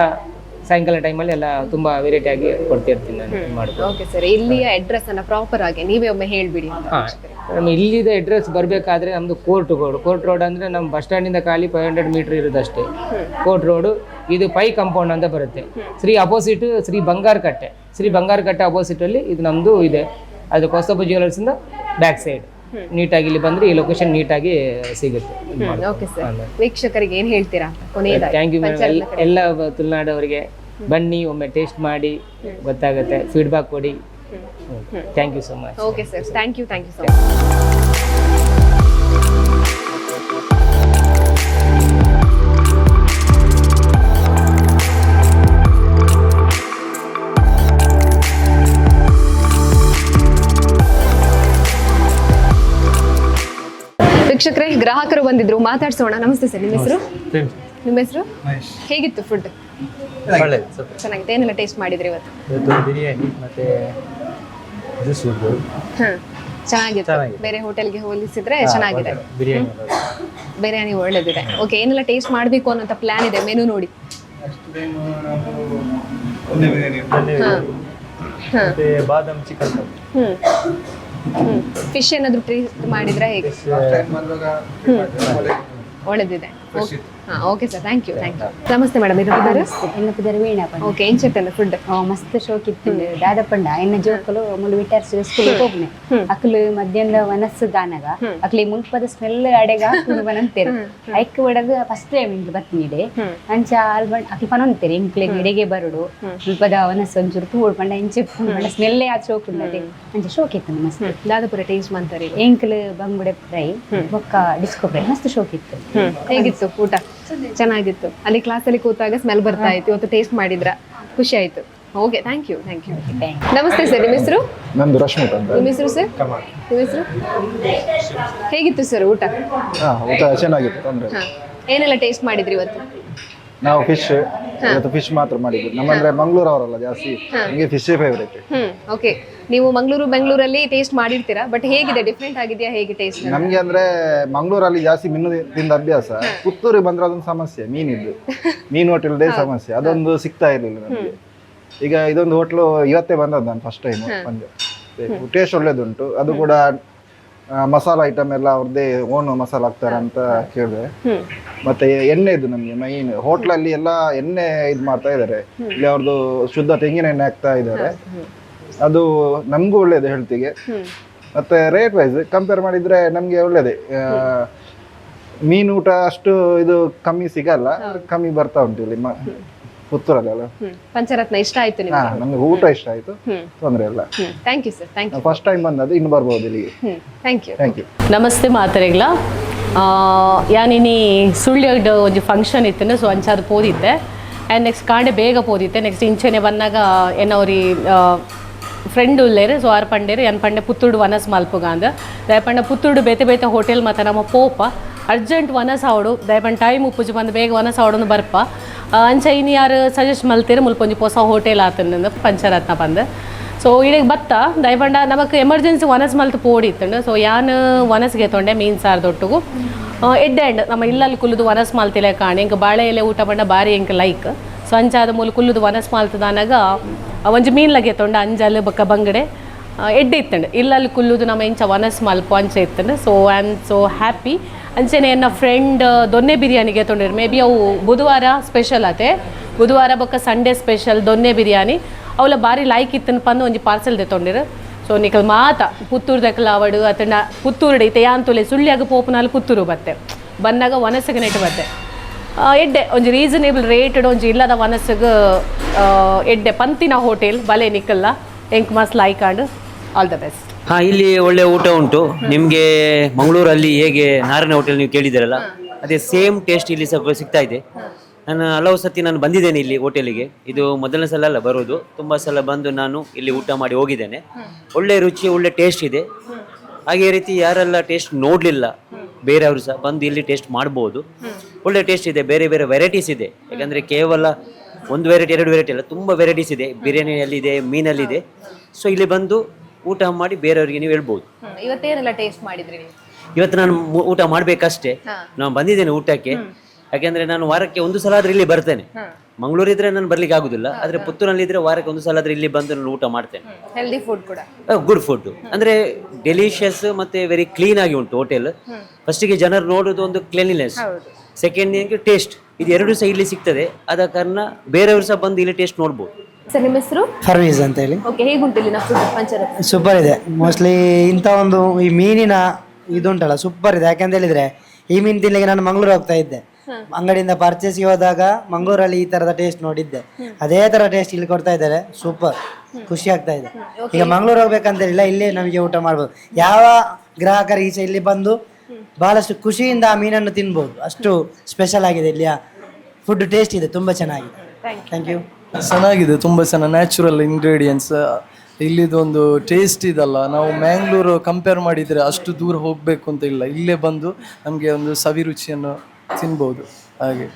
ಸಾಯಂಕಾಲ ಟೈಮಲ್ಲಿ ಎಲ್ಲ ತುಂಬ ವೆರೈಟಿ ಆಗಿ ಕೊಡ್ತಿರ್ತೀನಿ ನಾನು ಮಾಡ್ತೀನಿ ಓಕೆ ಸರ್ ಇಲ್ಲಿಯ ಅಡ್ರೆಸ್ ಅನ್ನ ಪ್ರಾಪರ್ ಆಗಿ ನೀವೇ ಒಮ್ಮೆ ಹೇಳ್ಬಿಡಿ ನಮ್ಮ ಇಲ್ಲಿದ ಅಡ್ರೆಸ್ ಬರಬೇಕಾದ್ರೆ ನಮ್ಮದು ಕೋರ್ಟ್ ರೋಡ್ ಕೋರ್ಟ್ ರೋಡ್ ಅಂದರೆ ನಮ್ಮ ಬಸ್ ಸ್ಟ್ಯಾಂಡಿಂದ ಖಾಲಿ ಫೈವ್ ಹಂಡ್ರೆಡ್ ಮೀಟ್ರ್ ಇರೋದಷ್ಟೇ. ಕೋರ್ಟ್ ರೋಡು ಇದು ಪೈ ಕಾಂಪೌಂಡ್ ಅಂತ ಬರುತ್ತೆ. ಶ್ರೀ ಅಪೋಸಿಟ್ ಶ್ರೀ ಬಂಗಾರ ಕಟ್ಟೆ ಶ್ರೀ ಬಂಗಾರಕಟ್ಟೆ ಅಪೋಸಿಟಲ್ಲಿ ಇದು ನಮ್ಮದು ಇದೆ. ಅದು ಕೊಸ್ತಪ ಜ್ಯುವೆಲರ್ಸಿಂದ ಬ್ಯಾಕ್ ಸೈಡ್ ನೀಟಾಗಿ ಇಲ್ಲಿ ಬಂದ್ರೆ ಈ ಲೊಕೇಶನ್ ನೀಟಾಗಿ ಸಿಗುತ್ತೆ. ಓಕೆ ಸರ್ ವೀಕ್ಷಕರಿಗೆ ಏನ್ ಹೇಳ್ತೀರಾ? ಅಂತ ಕೊನೆಯದಾಗಿ ಥ್ಯಾಂಕ್ ಯು ಎಲ್ಲ ತುಳುನಾಡವರಿಗೆ ಬನ್ನಿ ಒಮ್ಮೆ ಟೇಸ್ಟ್ ಮಾಡಿ ಗೊತ್ತಾಗುತ್ತೆ. ಫೀಡ್ಬ್ಯಾಕ್ ಕೊಡಿ. Thank you so much okay sir thank you thank you sir much ವೀಕ್ಷಕರೇ ಗ್ರಾಹಕರು ಬಂದಿದ್ರು. ಮಾತಾಡ್ಸೋಣ. ನಮಸ್ತೆ ಸರ್. ನಿಮ್ಮ ಹೆಸರು? ನಿಮ್ಮ ಹೆಸರು? ಹೇಗಿತ್ತು ಫುಡ್ ಚೆನ್ನಾಗಿತ್ತು ಏನೆಲ್ಲ ಟೇಸ್ಟ್ ಮಾಡಿದ್ರಿ ಇವತ್ತು? ಬಿರಿಯಾನಿ ಮತ್ತೆ ಚೆನ್ನಾಗಿತ್ತು. ಬೇರೆ ಹೋಟೆಲ್ಗೆ ಹೋಲಿಸಿದ್ರೆ ಚೆನ್ನಾಗಿದೆ. ಬಿರಿಯಾನಿ ಒಳ್ಳೇದಿದೆ. ಓಕೆ ಏನೆಲ್ಲ ಟೇಸ್ಟ್ ಮಾಡಬೇಕು ಅನ್ನೋಂಥ ಪ್ಲಾನ್ ಇದೆ? ಮೆನು ನೋಡಿ. ಬಾದಾಮ್ ಚಿಕನ್. ಹ್ಮ್. ಫಿಶ್ ಏನಾದ್ರು ಟ್ರೀಟ್ ಮಾಡಿದ್ರೆ ಹೇಗೆ? ಒಳ್ಳೇದಿದೆ ಹಾ okay sir thank you thank you ನಮಸ್ತೆ ಮೇಡಮ್ ಇದು పేరు ఎన్న పిదరు వీణ పండు ఓకే ఏం చెప్పాను ఫుడ్ మస్తు షోక్ ఇత్తుండే దాదాపండ ఆయన జోకులు ముళ్ళు విటార్స్ స్కూల్ ಹೋಗ್ನೆ ಅಕ್ಲು ಮಧ್ಯಾಹ್ನ ಮನಸ್ಸು ಗಾನಗ ಅಕ್ಲಿ ಮುಲ್ಪದ ಸ್ಮೆಲ್ ಅಡೆಗ ಹಾಕೊಂಡು ಬನಂತೇರು ಐಕ್ ಒಡಗ ಫಸ್ಟ್ ಟೈಮ್ ಇಂಗ್ಲು ಬತ್ತಿನಿಡೆ ಅಂಚ ಆಲ್ಬಂಡ್ ಅಕ್ಲಿ ಪನೊಂತೇರು ಇಂಕ್ಲೆಗ್ ಎಡೆಗೆ ಬರುಡು ಮುಲ್ಪದ ಮನಸ್ಸು ಒಂಚೂರು ತೂಡ್ ಪಂಡ ಇಂಚೆ ಪಂಡ ಸ್ಮೆಲ್ಲೇ ಆ ಶೋಕ್ ಉಂಡದೆ ಅಂಚ ಶೋಕ್ ಇತ್ತು ಮಸ್ತ್ ದಾದಾಪುರ ಟೇಸ್ಟ್ ಮಾಡ್ತಾರೆ ಎಂಕ್ಲ್ ಬಂಗುಡೆ ಫ್ರೈ ಬೊಕ್ಕ ಡಿಸ್ಕೋ ಫ್ರೈ ಮಸ್ತ್ ಶೋಕ್ ಇತ್ತು ಹೇಗಿತ್ತು ಊಟ ಚೆನ್ನಾಗಿತ್ತು. ಅಲ್ಲಿ ಕ್ಲಾಸಲ್ಲಿ ಕೂತಾಗ ಸ್ಮೆಲ್ ಬರ್ತಾ ಇತ್ತು. ಇವತ್ತು ಟೇಸ್ಟ್ ಮಾಡಿದ್ರ. ಖುಷಿ ಆಯ್ತು. Okay thank you thank you ನಮಸ್ತೆ ಸರ್ ನಿಮ್ಮ ಹೆಸರು? ನಮ್ದು ರಶ್ಮಿತ್ ಅಂತ. ನಿಮ್ಮ ಹೆಸರು ಸರ್ ನಿಮ್ಮ ಹೆಸರು? ಹೇಗಿತ್ತು ಸರ್ ಊಟ? ಹಾ ಊಟ ಚೆನ್ನಾಗಿತ್ತು ತೊಂದರೆ ಹಾ ಏನೆಲ್ಲ ಟೇಸ್ಟ್ ಮಾಡಿದ್ರಿ ಇವತ್ತು? ನಾವು ಫಿಶ್ ಇವತ್ತು ಫಿಶ್ ಮಾತ್ರ ಮಾಡಿದ್ವಿ ನಮ್ಮಂದ್ರೆ ಮಂಗಳೂರು ಅವರಲ್ಲ ಜಾಸ್ತಿ ನಮಗೆ ಫಿಶ್ ಫೇವ್ರೇಟ್ ಹ್ಮ್ ಓಕೆ ನೀವು ಮಂಗಳೂರು ಬೆಂಗಳೂರಲ್ಲಿ ಟೇಸ್ಟ್ ಮಾಡಿರ್ತೀರಾ? ಬಟ್ ಹೇಗಿದೆ? ಡಿಫ್ರೆಂಟ್ ಆಗಿದೆಯಾ? ಹೇಗೆ ಟೇಸ್ಟ್ ನಮ್ಗೆ ಅಂದ್ರೆ ಮಂಗಳೂರಲ್ಲಿ ಜಾಸ್ತಿ ಮೀನು ತಿಂದ ಅಭ್ಯಾಸ ಪುತ್ತೂರಿಗೆ ಬಂದ್ರೆ ಅದೊಂದು ಸಮಸ್ಯೆ ಮೀನಿದ್ದು. ಮೀನು ಹೋಟೆಲ್ದೇ ಸಮಸ್ಯೆ. ಅದೊಂದು ಸಿಗ್ತಾ ಇರಲಿಲ್ಲ ನಮಗೆ. ಈಗ ಇದೊಂದು ಹೋಟ್ಲು ಇವತ್ತೇ ಬಂದದ್ದು ನಾನು ಫಸ್ಟ್ ಟೈಮ್ ಬಂದೆ. ಟೇಸ್ಟ್ ಒಳ್ಳೇದುಂಟು. ಅದು ಕೂಡ ಮಸಾಲ ಐಟಮ್ ಎಲ್ಲ ಅವ್ರದ್ದೇ ಓನ್ ಮಸಾಲ ಹಾಕ್ತಾರೆ ಅಂತ ಕೇಳಿದೆ. ಮತ್ತೆ ಎಣ್ಣೆ ಇದು ನಮಗೆ ಮೈನ್ ಹೋಟ್ಲಲ್ಲಿ ಎಲ್ಲ ಎಣ್ಣೆ ಇದು ಮಾಡ್ತಾ ಇದ್ದಾರೆ ಇಲ್ಲಿ ಅವ್ರದ್ದು ಶುದ್ಧ ತೆಂಗಿನ ಎಣ್ಣೆ ಹಾಕ್ತಾ ಇದ್ದಾರೆ ಅದು ನಮಗೂ ಒಳ್ಳೇದು ಹೇಳ್ತಿಗೆ ಮತ್ತೆ ರೇಟ್ ವೈಸ್ ಕಂಪೇರ್ ಮಾಡಿದ್ರೆ ನಮಗೆ ಒಳ್ಳೇದೇ. ಮೀನು ಊಟ ಅಷ್ಟು ಇದು ಕಮ್ಮಿ ಸಿಗಲ್ಲ ಕಮ್ಮಿ ಬರ್ತಾ ಉಂಟು ಇಲ್ಲಿ ಪುತ್ತೂರಲ್ಲ ಪಂಚರತ್ನ ಇಷ್ಟ ಆಯ್ತು ನಿಮಗೆ? ನಮ್ಗೆ ಊಟ ಇಷ್ಟ ಆಯ್ತು. ತೊಂದರೆ ಇಲ್ಲ. Thank you sir thank you first time ಬಂದದ್ದು ಇನ್ನು ಬರ್ಬೋದು ಇಲ್ಲಿಗೆ. ಥ್ಯಾಂಕ್ ಯು ಥ್ಯಾಂಕ್ ಯು ನಮಸ್ತೆ ಮಾತರೆಗ್ಲ. ಯಾನಿನಿ ಸುಳ್ಳ್ಯಡ್ ಒಂದು ಫಂಕ್ಷನ್ ಇತ್ತು ಸೊ ಅಂಚಾದ ಪೋದಿತ್ತೆ ಆ್ಯಂಡ್ ನೆಕ್ಸ್ಟ್ ಕಾಂಡೆ ಬೇಗ ಪೋದಿತ್ತೆ. ನೆಕ್ಸ್ಟ್ ಇಂಚೆನೆ ಬಂದಾಗ ಏನವ್ರಿ ಫ್ರೆಂಡ್ ಉಳ್ಳೇರು ಸೊ ಆರ್ ಪಂಡೇರು ಎನ್ ಪಂಡೆ ಪುತ್ತೂಡು ವನಸ್ ಮಲ್ಪುಗಾಂದ ದಯಪಂಡ ಪುತ್ತೂಡು ಬೇತೆ ಬೇತೆ ಹೋಟೆಲ್ ಮತ್ತು ನಮ್ಮ ಪೋಪ, ಅರ್ಜೆಂಟ್ ವನಸ್ ಆವಡು ದಯಪಂಡ ಟೈಮ್ ಉಪ್ಪುಜಿ ಬಂದು ಬೇಗ ವನಸ್ ಆವಡು ಬರ್ಪ. ಅಂಚ ಇನ್ನು ಯಾರು ಸಜೆಸ್ಟ್ ಮಲ್ತೀರು ಮುಲ್ಪೊಂಜಿ ಹೊಸ ಹೋಟೆಲ್ ಆತಂದು ಪಂಚರತ್ನ ಬಂದು. ಸೊ ಇಡೀಗೆ ಬತ್ತ, ದಯಪಂಡ ನಮಕ್ ಎಮರ್ಜೆನ್ಸಿ ವನಸ್ ಮಲ್ತು ಪೋಡಿತ್ತಂಡು ಸೊ ಯಾನ್ ವನಸ್ಗೆ ತೊಂಡೆ ಮೀನ್ ಸಾರ್ ದೊಟ್ಟುಗು. ಎಡ್ ಎಂಡ್ ನಮ್ಮ ಇಲ್ಲಲ್ಲಿ ಕುಲ್ಲುದು ವನಸ್ ಮಾಲ್ತಿಲೆ ಕಾಣಿ, ಹಿಂಗೆ ಬಾಳೆ ಎಲೆ ಊಟ ಪಂಡ ಬಾರಿ ಹಿಂಗೆ ಲೈಕ್ ಸಂಜಾದ ಮೂಲ ಕುಲ್ಲುದು ವನಸ್ ಮಾಲ್ತದಾನಾಗ ಒಂಜಿ ಮೀನ್ ಲಗೆ ತೊಂಡ ಅಂಜಲ್, ಬೊಕ್ಕ ಬಂಗಡೆ. ಎಡ್ಡೆ ಇತ್ತಂಡು. ಇಲ್ಲಲ್ಲಿ ಕುಲ್ಲುದು ನಮ್ಮ ಇಂಚ ವನಸ್ ಮಲ್ಪು ಅಂಚೆ ಇತ್ತಂಡು. So I am so happy ಅಂಚೆನೆ ನನ್ನ ಫ್ರೆಂಡ್ ದೊನ್ನೆ ಬಿರಿಯಾನಿಗೆ ತೊಂಡಿರು ಮೇ ಬಿ ಅವು ಬುಧವಾರ ಸ್ಪೆಷಲ್ ಆತೆ ಬುಧವಾರ ಬೊಕ್ಕ ಸಂಡೇ ಸ್ಪೆಷಲ್ ದೊನ್ನೆ ಬಿರಿಯಾನಿ. ಅವಳ ಬಾರಿ ಲೈಕ್ ಇತ್ತನ ಪಂದು ಒಂಜಿ ಪಾರ್ಸೆಲ್ ತೊಂಡಿರು ಸೊ ನಿಕಲ್ ಮಾತ, ಪುತ್ತೂರು ದಕ್ಕಲ ಅವಡು ಅತನ ಪುತ್ತೂರು ಐತೆ ಯಾಂತುಲೆ ಸುಳ್ಳಿಯಾಗ ಪೋಪುನಾಲು ಪುತ್ತೂರು ಬತ್ತೆ. ಬಂದಾಗ ವನಸ್ಸಿಗೆ ನೆಟ್ಟು ಬತ್ತೆ. ಎಡ್ಡೆ, ಒಂಜಿ ರೀಸನೇಬಲ್ ರೇಟೆಡ್ ಒಂಜಿ ಇಲ್ಲದ ಮನಸ್ಸಿಗ ಎಡ್ಡೆ, ಪಂತಿನ ಹೋಟೆಲ್ ಬಲೆ ನಿಕ್ಕಲ್ಲ ಎಂಕ್ ಮಸ್ ಆಂಡ್ ಆಲ್ ದ ಬೆಸ್ಟ್ ಹಾ, ಇಲ್ಲಿ ಒಳ್ಳೆ ಊಟ ಉಂಟು. ನಿಮಗೆ ಮಂಗಳೂರಲ್ಲಿ ಹೇಗೆ ನಾರಾಯಣ ಹೋಟೆಲ್ ನೀವು ಕೇಳಿದಿರಲ್ಲ ಅದೇ ಸೇಮ್ ಟೇಸ್ಟ್ ಇಲ್ಲಿ ಸ್ವಲ್ಪ ಸಿಗ್ತಾ ಇದೆ. ನಾನು ಹಲವು ಸತಿ ನಾನು ಬಂದಿದ್ದೇನೆ ಇಲ್ಲಿ ಹೋಟೆಲಿಗೆ ಇದು ಮೊದಲನೇ ಸಲ ಅಲ್ಲ, ಬರೋದು. ತುಂಬ ಸಲ ಬಂದು ನಾನು ಇಲ್ಲಿ ಊಟ ಮಾಡಿ ಹೋಗಿದ್ದೇನೆ. ಒಳ್ಳೆ ರುಚಿ, ಒಳ್ಳೆ ಟೇಸ್ಟ್ ಇದೆ. ಹಾಗೆ ರೀತಿ ಯಾರೆಲ್ಲ ಟೇಸ್ಟ್ ನೋಡಲಿಲ್ಲ, ಬೇರೆಯವರು ಸಹ ಬಂದು ಇಲ್ಲಿ ಟೇಸ್ಟ್ ಮಾಡ್ಬೋದು. ಒಳ್ಳೆ ಟೇಸ್ಟ್ ಇದೆ ಬೇರೆ ಬೇರೆ ವೆರೈಟೀಸ್ ಇದೆ. ಯಾಕಂದರೆ ಕೇವಲ ಒಂದು ವೆರೈಟಿ ಎರಡು ವೆರೈಟಿ ಅಲ್ಲ ತುಂಬ ವೆರೈಟೀಸ್ ಇದೆ. ಬಿರಿಯಾನಿಯಲ್ಲಿದೆ ಮೀನಲ್ಲಿದೆ. ಸೊ ಇಲ್ಲಿ ಬಂದು ಊಟ ಮಾಡಿ ಬೇರೆಯವರಿಗೆ ನೀವು ಹೇಳ್ಬೋದು. ಇವತ್ತೇನೆಲ್ಲ ಟೇಸ್ಟ್ ಮಾಡಿದ್ರಿ ನೀವು? ಇವತ್ತು ನಾನು ಊಟ ಮಾಡಬೇಕಷ್ಟೇ. ನಾನು ಬಂದಿದ್ದೇನೆ ಊಟಕ್ಕೆ. ಯಾಕೆಂದ್ರೆ ನಾನು ವಾರಕ್ಕೆ ಒಂದು ಸಲ ಆದ್ರೆ ಇಲ್ಲಿ ಬರ್ತೇನೆ. ಮಂಗಳೂರು ಇದ್ರೆ ನಾನು ಬರ್ಲಿಕ್ಕೆ ಆಗುದಿಲ್ಲ ಆದ್ರೆ ಪುತ್ತೂರಲ್ಲಿ ಇದ್ರೆ ವಾರಕ್ಕೆ ಒಂದು ಸಲ ಆದ್ರೆ ಇಲ್ಲಿ ಬಂದು ನಾನು ಊಟ ಮಾಡ್ತೇನೆ. ಹೆಲ್ದಿ ಫುಡ್ ಕೂಡ. ಗುಡ್ ಫುಡ್ ಅಂದ್ರೆ ಡೆಲಿಷಿಯಸ್ ಮತ್ತೆ ವೆರಿ ಕ್ಲೀನ್ ಆಗಿ ಉಂಟು ಹೋಟೆಲ್ ಫಸ್ಟಿಗೆ ಜನರು ನೋಡೋದು ಒಂದು ಕ್ಲೀನ್ಲಿನೆಸ್ ಸೆಕೆಂಡ್ ಟೇಸ್ಟ್ ಇದು ಎರಡು ಸಹ ಇಲ್ಲಿ ಸಿಗ್ತದೆ. ಆದ ಕಾರಣ ಬೇರೆಯವರು ಸಹ ಬಂದು ಇಲ್ಲಿ ಟೇಸ್ಟ್ ನೋಡ್ಬೋದು. ಸರ್ ನಿಮ್ಮ ಹೆಸರು? ಫರ್ವೀಸ್ ಅಂತ ಹೇಳಿ. ಓಕೆ ಹೇಗುಂಟು ಇಲ್ಲಿನ ಫುಡ್ ಪಂಚರತ್ನ ಸೂಪರ್ ಇದೆ. ಮೋಸ್ಟ್ಲಿ ಇಂಥ ಒಂದು ಈ ಮೀನಿನ ಇದುಂಟಲ್ಲ ಸೂಪರ್ ಇದೆ. ಯಾಕಂತ ಹೇಳಿದ್ರೆ ಈ ಮೀನು ತಿನ್ಲಿಕ್ಕೆ ನಾನು ಮಂಗಳೂರು ಹೋಗ್ತಾ ಇದ್ದೆ. ಅಂಗಡಿಯಿಂದ ಪರ್ಚೇಸ್ಗೆ ಹೋದಾಗ ಮಂಗಳೂರಲ್ಲಿ ಈ ತರದ ಟೇಸ್ಟ್ ನೋಡಿದ್ದೆ. ಅದೇ ತರ ಟೇಸ್ಟ್ ಇಲ್ಲಿ ಕೊಡ್ತಾ ಇದ್ದಾರೆ. ಸೂಪರ್ ಖುಷಿ ಆಗ್ತಾ ಇದೆ. ಈಗ ಮಂಗಳೂರು ಹೋಗ್ಬೇಕಂತ ಹೇಳಿಲ್ಲ ಇಲ್ಲೇ ನಮಗೆ ಊಟ ಮಾಡ್ಬೋದು. ಯಾವ ಗ್ರಾಹಕರು ಈಚೆ ಇಲ್ಲಿ ಬಂದು ಬಹಳಷ್ಟು ಖುಷಿಯಿಂದ ಆ ಮೀನನ್ನು ತಿನ್ಬೋದು. ಅಷ್ಟು ಸ್ಪೆಷಲ್ ಆಗಿದೆ ಇಲ್ಲಿಯ ಫುಡ್ ಟೇಸ್ಟ್ ಇದೆ ತುಂಬ ಚೆನ್ನಾಗಿದೆ. ಥ್ಯಾಂಕ್ ಯು ಚೆನ್ನಾಗಿದೆ ತುಂಬ ಚೆನ್ನಾಗಿ ನ್ಯಾಚುರಲ್ ಇಂಗ್ರೀಡಿಯೆಂಟ್ಸ್ ಇಲ್ಲಿದೊಂದು ಟೇಸ್ಟ್ ಇದಲ್ಲ. ನಾವು ಮ್ಯಾಂಗ್ಳೂರು ಕಂಪೇರ್ ಮಾಡಿದರೆ ಅಷ್ಟು ದೂರ ಹೋಗಬೇಕು ಅಂತ ಇಲ್ಲ. ಇಲ್ಲೇ ಬಂದು ನಮಗೆ ಒಂದು ಸವಿರುಚಿಯನ್ನು ತಿನ್ಬೋದು. ಹಾಗೆ.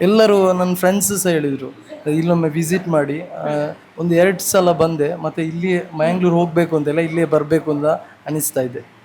ಎಲ್ಲರೂ ನನ್ನ ಫ್ರೆಂಡ್ಸ್ ಸಹ ಹೇಳಿದರು ಇಲ್ಲೊಮ್ಮೆ ವಿಸಿಟ್ ಮಾಡಿ. ಆ, ಒಂದು ಎರಡು ಸಲ ಬಂದೆ ಮತ್ತು ಇಲ್ಲಿ ಮ್ಯಾಂಗ್ಳೂರು ಹೋಗಬೇಕು ಅಂತೆಲ್ಲ ಇಲ್ಲೇ ಬರಬೇಕು ಅಂತ ಅನಿಸ್ತಾ ಇದೆ.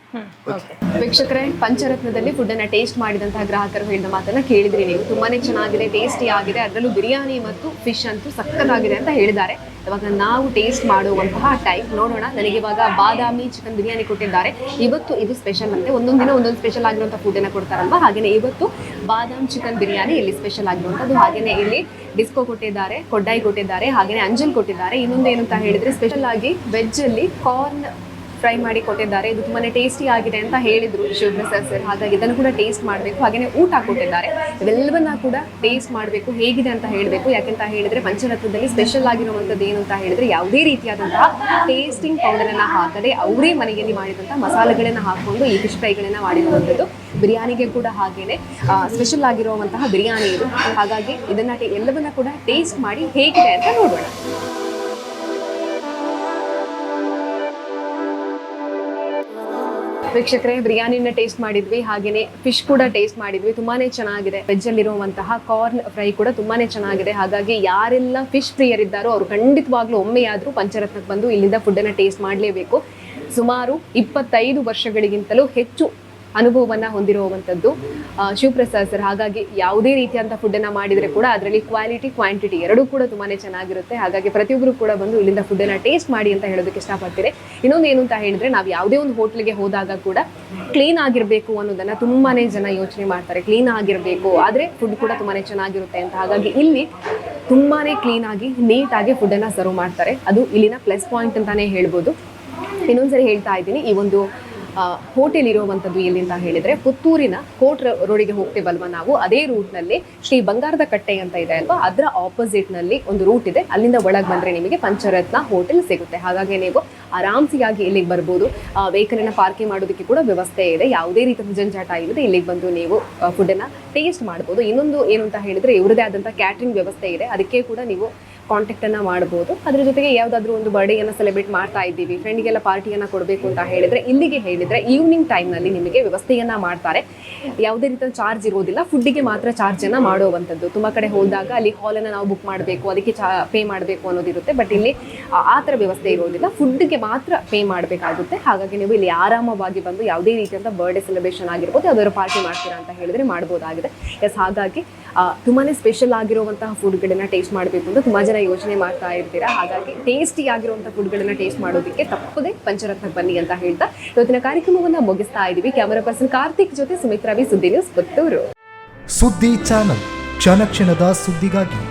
ವೀಕ್ಷಕರೇ ಪಂಚರತ್ನದಲ್ಲಿ ಫುಡ್ ಅನ್ನ ಟೇಸ್ಟ್ ಮಾಡಿದಂತಹ ಗ್ರಾಹಕರು ಹೇಳಿದ ಮಾತನ್ನ ಕೇಳಿದ್ರಿ ನೀವು. ತುಂಬಾನೇ ಚೆನ್ನಾಗಿದೆ ಟೇಸ್ಟಿ ಆಗಿದೆ. ಅದರಲ್ಲೂ ಬಿರಿಯಾನಿ ಮತ್ತು ಫಿಶ್ ಅಂತೂ ಸಕ್ಕತ್ತಾಗಿದೆ ಅಂತ ಹೇಳಿದ್ದಾರೆ. ಇವಾಗ ನಾವು ಟೇಸ್ಟ್ ಮಾಡುವಂತಹ ಟೈಪ್ ನೋಡೋಣ. ನನಗೆ ಇವಾಗ ಬಾದಾಮಿ ಚಿಕನ್ ಬಿರಿಯಾನಿ ಕೊಟ್ಟಿದ್ದಾರೆ. ಇವತ್ತು ಇದು ಸ್ಪೆಷಲ್ ಅಂತೆ. ಒಂದೊಂದು ದಿನ ಒಂದೊಂದು ಸ್ಪೆಷಲ್ ಆಗಿರುವಂಥ ಫುಡ್ ಅನ್ನ ಕೊಡ್ತಾರಲ್ವಾ? ಹಾಗೇನೆ ಇವತ್ತು ಬಾದಾಮ್ ಚಿಕನ್ ಬಿರಿಯಾನಿ ಇಲ್ಲಿ ಸ್ಪೆಷಲ್ ಆಗಿರುವಂಥದ್ದು. ಹಾಗೇನೆ ಇಲ್ಲಿ ಡಿಸ್ಕೋ ಕೊಟ್ಟಿದ್ದಾರೆ ಕೊಡ್ಡಾಯಿ ಕೊಟ್ಟಿದ್ದಾರೆ ಹಾಗೇನೆ ಅಂಜಲ್ ಕೊಟ್ಟಿದ್ದಾರೆ. ಇನ್ನೊಂದು ಏನು ಅಂತ ಹೇಳಿದ್ರೆ ಸ್ಪೆಷಲ್ ಆಗಿ ವೆಜ್ ಅಲ್ಲಿ ಕಾರ್ನ್ ಫ್ರೈ ಮಾಡಿ ಕೊಟ್ಟಿದ್ದಾರೆ. ಇದು ತುಂಬಾ ಟೇಸ್ಟಿ ಆಗಿದೆ ಅಂತ ಹೇಳಿದ್ರು ಶಿವಪ್ರಸಾದ್ ಸರ್ ಹಾಗಾಗಿ ಇದನ್ನು ಕೂಡ ಟೇಸ್ಟ್ ಮಾಡಬೇಕು. ಹಾಗೇನೆ ಊಟ ಕೊಟ್ಟಿದ್ದಾರೆ. ಇವೆಲ್ಲವನ್ನ ಕೂಡ ಟೇಸ್ಟ್ ಮಾಡಬೇಕು, ಹೇಗಿದೆ ಅಂತ ಹೇಳಬೇಕು. ಯಾಕೆಂತ ಹೇಳಿದ್ರೆ ಪಂಚರತ್ನದಲ್ಲಿ ಸ್ಪೆಷಲ್ ಆಗಿರುವಂಥದ್ದು ಏನು ಅಂತ ಹೇಳಿದ್ರೆ ಯಾವುದೇ ರೀತಿಯಾದಂತಹ ಟೇಸ್ಟಿಂಗ್ ಪೌಡರ್ ಅನ್ನ ಹಾಕದೆ ಅವರೇ ಮನೆಯಲ್ಲಿ ಮಾಡಿದಂತಹ ಮಸಾಲೆಗಳನ್ನ ಹಾಕೊಂಡು ಈ ಫಿಶ್ ಫ್ರೈಗಳನ್ನ ಮಾಡಿರುವಂಥದ್ದು. ಬಿರಿಯಾನಿಗೆ ಕೂಡ ಹಾಗೇನೆ ಸ್ಪೆಷಲ್ ಆಗಿರುವಂತಹ ಬಿರಿಯಾನಿ ಇದು. ಹಾಗಾಗಿ ಇದನ್ನ ಎಲ್ಲವನ್ನ ಕೂಡ ಟೇಸ್ಟ್ ಮಾಡಿ ಹೇಗಿದೆ ಅಂತ ನೋಡೋಣ. ವೀಕ್ಷಕರೇ, ಬಿರಿಯಾನಿನ ಟೇಸ್ಟ್ ಮಾಡಿದ್ವಿ, ಹಾಗೇನೆ ಫಿಶ್ ಕೂಡ ಟೇಸ್ಟ್ ಮಾಡಿದ್ವಿ. ತುಂಬಾನೇ ಚೆನ್ನಾಗಿದೆ. ವೆಜ್ ಅಲ್ಲಿರುವಂತಹ ಕಾರ್ನ್ ಫ್ರೈ ಕೂಡ ತುಂಬಾನೇ ಚೆನ್ನಾಗಿದೆ. ಹಾಗಾಗಿ ಯಾರೆಲ್ಲ ಫಿಶ್ ಪ್ರಿಯರಿದ್ದಾರೋ ಅವರು ಖಂಡಿತವಾಗ್ಲೂ ಒಮ್ಮೆಯಾದ್ರೂ ಪಂಚರತ್ನಕ್ಕೆ ಬಂದು ಇಲ್ಲಿಂದ ಫುಡ್ ಅನ್ನ ಟೇಸ್ಟ್ ಮಾಡಲೇಬೇಕು. ಸುಮಾರು ಇಪ್ಪತ್ತೈದು ವರ್ಷಗಳಿಗಿಂತಲೂ ಹೆಚ್ಚು ಅನುಭವವನ್ನ ಹೊಂದಿರುವಂಥದ್ದು ಶಿವಪ್ರಸಾದ್ ಸರ್, ಹಾಗಾಗಿ ಯಾವುದೇ ರೀತಿಯಂಥ ಫುಡ್ ಮಾಡಿದರೆ ಕೂಡ ಅದರಲ್ಲಿ ಕ್ವಾಲಿಟಿ ಕ್ವಾಂಟಿಟಿ ಎರಡೂ ಕೂಡ ತುಂಬಾನೇ ಚೆನ್ನಾಗಿರುತ್ತೆ. ಹಾಗಾಗಿ ಪ್ರತಿಯೊಬ್ಬರು ಕೂಡ ಬಂದು ಇಲ್ಲಿಂದ ಫುಡ್ ಅನ್ನ ಟೇಸ್ಟ್ ಮಾಡಿ ಅಂತ ಹೇಳೋದಕ್ಕೆ ಇಷ್ಟಪಡ್ತೀರಿ ಇನ್ನೊಂದು ಏನು ಅಂತ ಹೇಳಿದ್ರೆ, ನಾವು ಯಾವುದೇ ಒಂದು ಹೋಟ್ಲಿಗೆ ಹೋದಾಗ ಕೂಡ ಕ್ಲೀನ್ ಆಗಿರಬೇಕು ಅನ್ನೋದನ್ನ ತುಂಬಾನೇ ಜನ ಯೋಚನೆ ಮಾಡ್ತಾರೆ. ಕ್ಲೀನ್ ಆಗಿರಬೇಕು, ಆದ್ರೆ ಫುಡ್ ಕೂಡ ತುಂಬಾನೇ ಚೆನ್ನಾಗಿರುತ್ತೆ ಅಂತ. ಹಾಗಾಗಿ ಇಲ್ಲಿ ತುಂಬಾನೇ ಕ್ಲೀನ್ ಆಗಿ ನೀಟಾಗಿ ಫುಡ್ ಅನ್ನ ಸರ್ವ್ ಮಾಡ್ತಾರೆ. ಅದು ಇಲ್ಲಿನ ಪ್ಲಸ್ ಪಾಯಿಂಟ್ ಅಂತಾನೆ ಹೇಳ್ಬೋದು. ಇನ್ನೊಂದ್ಸರಿ ಹೇಳ್ತಾ ಇದ್ದೀನಿ, ಈ ಒಂದು ಹೋಟೆಲ್ ಇರುವಂಥದ್ದು ಎಲ್ಲಿ ಅಂತ ಹೇಳಿದ್ರೆ ಪುತ್ತೂರಿನ ಕೋಟ್ ರೋಡಿಗೆ ಹೋಗ್ತೇವಲ್ವಾ ನಾವು? ಅದೇ ರೂಟ್ನಲ್ಲಿ ಶ್ರೀ ಬಂಗಾರದ ಕಟ್ಟೆ ಅಂತ ಇದೆ ಅಲ್ವಾ? ಅದರ ಆಪೋಸಿಟ್ನಲ್ಲಿ ಒಂದು ರೂಟ್ ಇದೆ. ಅಲ್ಲಿಂದ ಒಳಗೆ ಬಂದರೆ ನಿಮಗೆ ಪಂಚರತ್ನ ಹೋಟೆಲ್ ಸಿಗುತ್ತೆ. ಹಾಗಾಗಿ ನೀವು ಆರಾಮ್ಸಿಯಾಗಿ ಇಲ್ಲಿಗೆ ಬರ್ಬೋದು. ವೆಹಿಕಲನ್ನು ಪಾರ್ಕಿಂಗ್ ಮಾಡೋದಕ್ಕೆ ಕೂಡ ವ್ಯವಸ್ಥೆ ಇದೆ. ಯಾವುದೇ ರೀತಿಯ ಜಂಜಾಟ ಇಲ್ಲದೆ ಇಲ್ಲಿಗೆ ಬಂದು ನೀವು ಫುಡ್ಡನ್ನು ಟೇಸ್ಟ್ ಮಾಡ್ಬೋದು. ಇನ್ನೊಂದು ಏನು ಅಂತ ಹೇಳಿದ್ರೆ ಇವರದೇ ಆದಂಥ ಕ್ಯಾಟ್ರಿಂಗ್ ವ್ಯವಸ್ಥೆ ಇದೆ. ಅದಕ್ಕೆ ಕೂಡ ನೀವು ಕಾಂಟ್ಯಾಕ್ಟ್ ಅನ್ನ ಮಾಡ್ಬೋದು. ಅದ್ರ ಜೊತೆಗೆ ಯಾವ್ದಾದ್ರು ಒಂದು ಬರ್ಡೇಯನ್ನು ಸೆಲೆಬ್ರೇಟ್ ಮಾಡ್ತಾ ಇದ್ದೀವಿ. ಫ್ರೆಂಡ್ಗೆಲ್ಲ ಪಾರ್ಟಿಯನ್ನ ಕೊಡಬೇಕು ಅಂತ ಹೇಳಿದ್ರೆ, ಇಲ್ಲಿಗೆ ಹೇಳಿದ್ರೆ ಈವ್ನಿಂಗ್ ಟೈಮ್ನಲ್ಲಿ ನಿಮಗೆ ವ್ಯವಸ್ಥೆಯನ್ನ ಮಾಡ್ತಾರೆ. ಯಾವುದೇ ರೀತಿಯ ಚಾರ್ಜ್ ಇರೋದಿಲ್ಲ. ಫುಡ್ಡಿಗೆ ಮಾತ್ರ ಚಾರ್ಜ್ ಅನ್ನ ಮಾಡುವಂಥದ್ದು. ತುಂಬಾ ಕಡೆ ಹೋದಾಗ ಅಲ್ಲಿ ಹಾಲನ್ನು ನಾವು ಬುಕ್ ಮಾಡಬೇಕು, ಅದಕ್ಕೆ ಚಾ ಪೇ ಮಾಡಬೇಕು ಅನ್ನೋದಿರುತ್ತೆ. ಬಟ್ ಇಲ್ಲಿ ಆ- ಥರ ವ್ಯವಸ್ಥೆ ಇರೋದಿಲ್ಲ. ಫುಡ್ಗೆ ಮಾತ್ರ ಪೇ ಮಾಡಬೇಕಾಗುತ್ತೆ. ಹಾಗಾಗಿ ನೀವು ಇಲ್ಲಿ ಆರಾಮವಾಗಿ ಬಂದು ಯಾವುದೇ ರೀತಿಯಂತ ಬರ್ಡೇ ಸೆಲೆಬ್ರೇಷನ್ ಆಗಿರ್ಬೋದು, ಯಾವ್ದಾದ್ರು ಪಾರ್ಟಿ ಮಾಡ್ತೀರಾ ಅಂತ ಹೇಳಿದ್ರೆ ಮಾಡ್ಬೋದಾಗಿದೆ. ಎಸ್ ಹಾಗಾಗಿ ತುಂಬಾನೇ ಸ್ಪೆಷಲ್ ಆಗಿರುವಂತಹ ಫುಡ್ಗಳನ್ನು ಟೇಸ್ಟ್ ಮಾಡಬೇಕು ಅಂತ ತುಂಬಾ ಜನ ಜನ ಯೋಚನೆ ಮಾಡ್ತಾ ಇರ್ತೀರಾ? ಹಾಗಾಗಿ ಟೇಸ್ಟಿ ಆಗಿರುವಂಥ ಫುಡ್ಗಳನ್ನ ಟೇಸ್ಟ್ ಮಾಡೋದಕ್ಕೆ ತಪ್ಪದೆ ಪಂಚರತ್ನ ಬನ್ನಿ ಅಂತ ಹೇಳ್ತಾ ಇವತ್ತಿನ ಕಾರ್ಯಕ್ರಮವನ್ನ ಮುಗಿಸ್ತಾ ಇದ್ದೀವಿ ಕ್ಯಾಮರಾ ಪರ್ಸನ್ ಕಾರ್ತಿಕ್ ಜೊತೆ Sumithra V Suddi news Puttur. Suddi channel ಕ್ಷಣ ಕ್ಷಣದ ಸುದ್ದಿಗಾಗಿ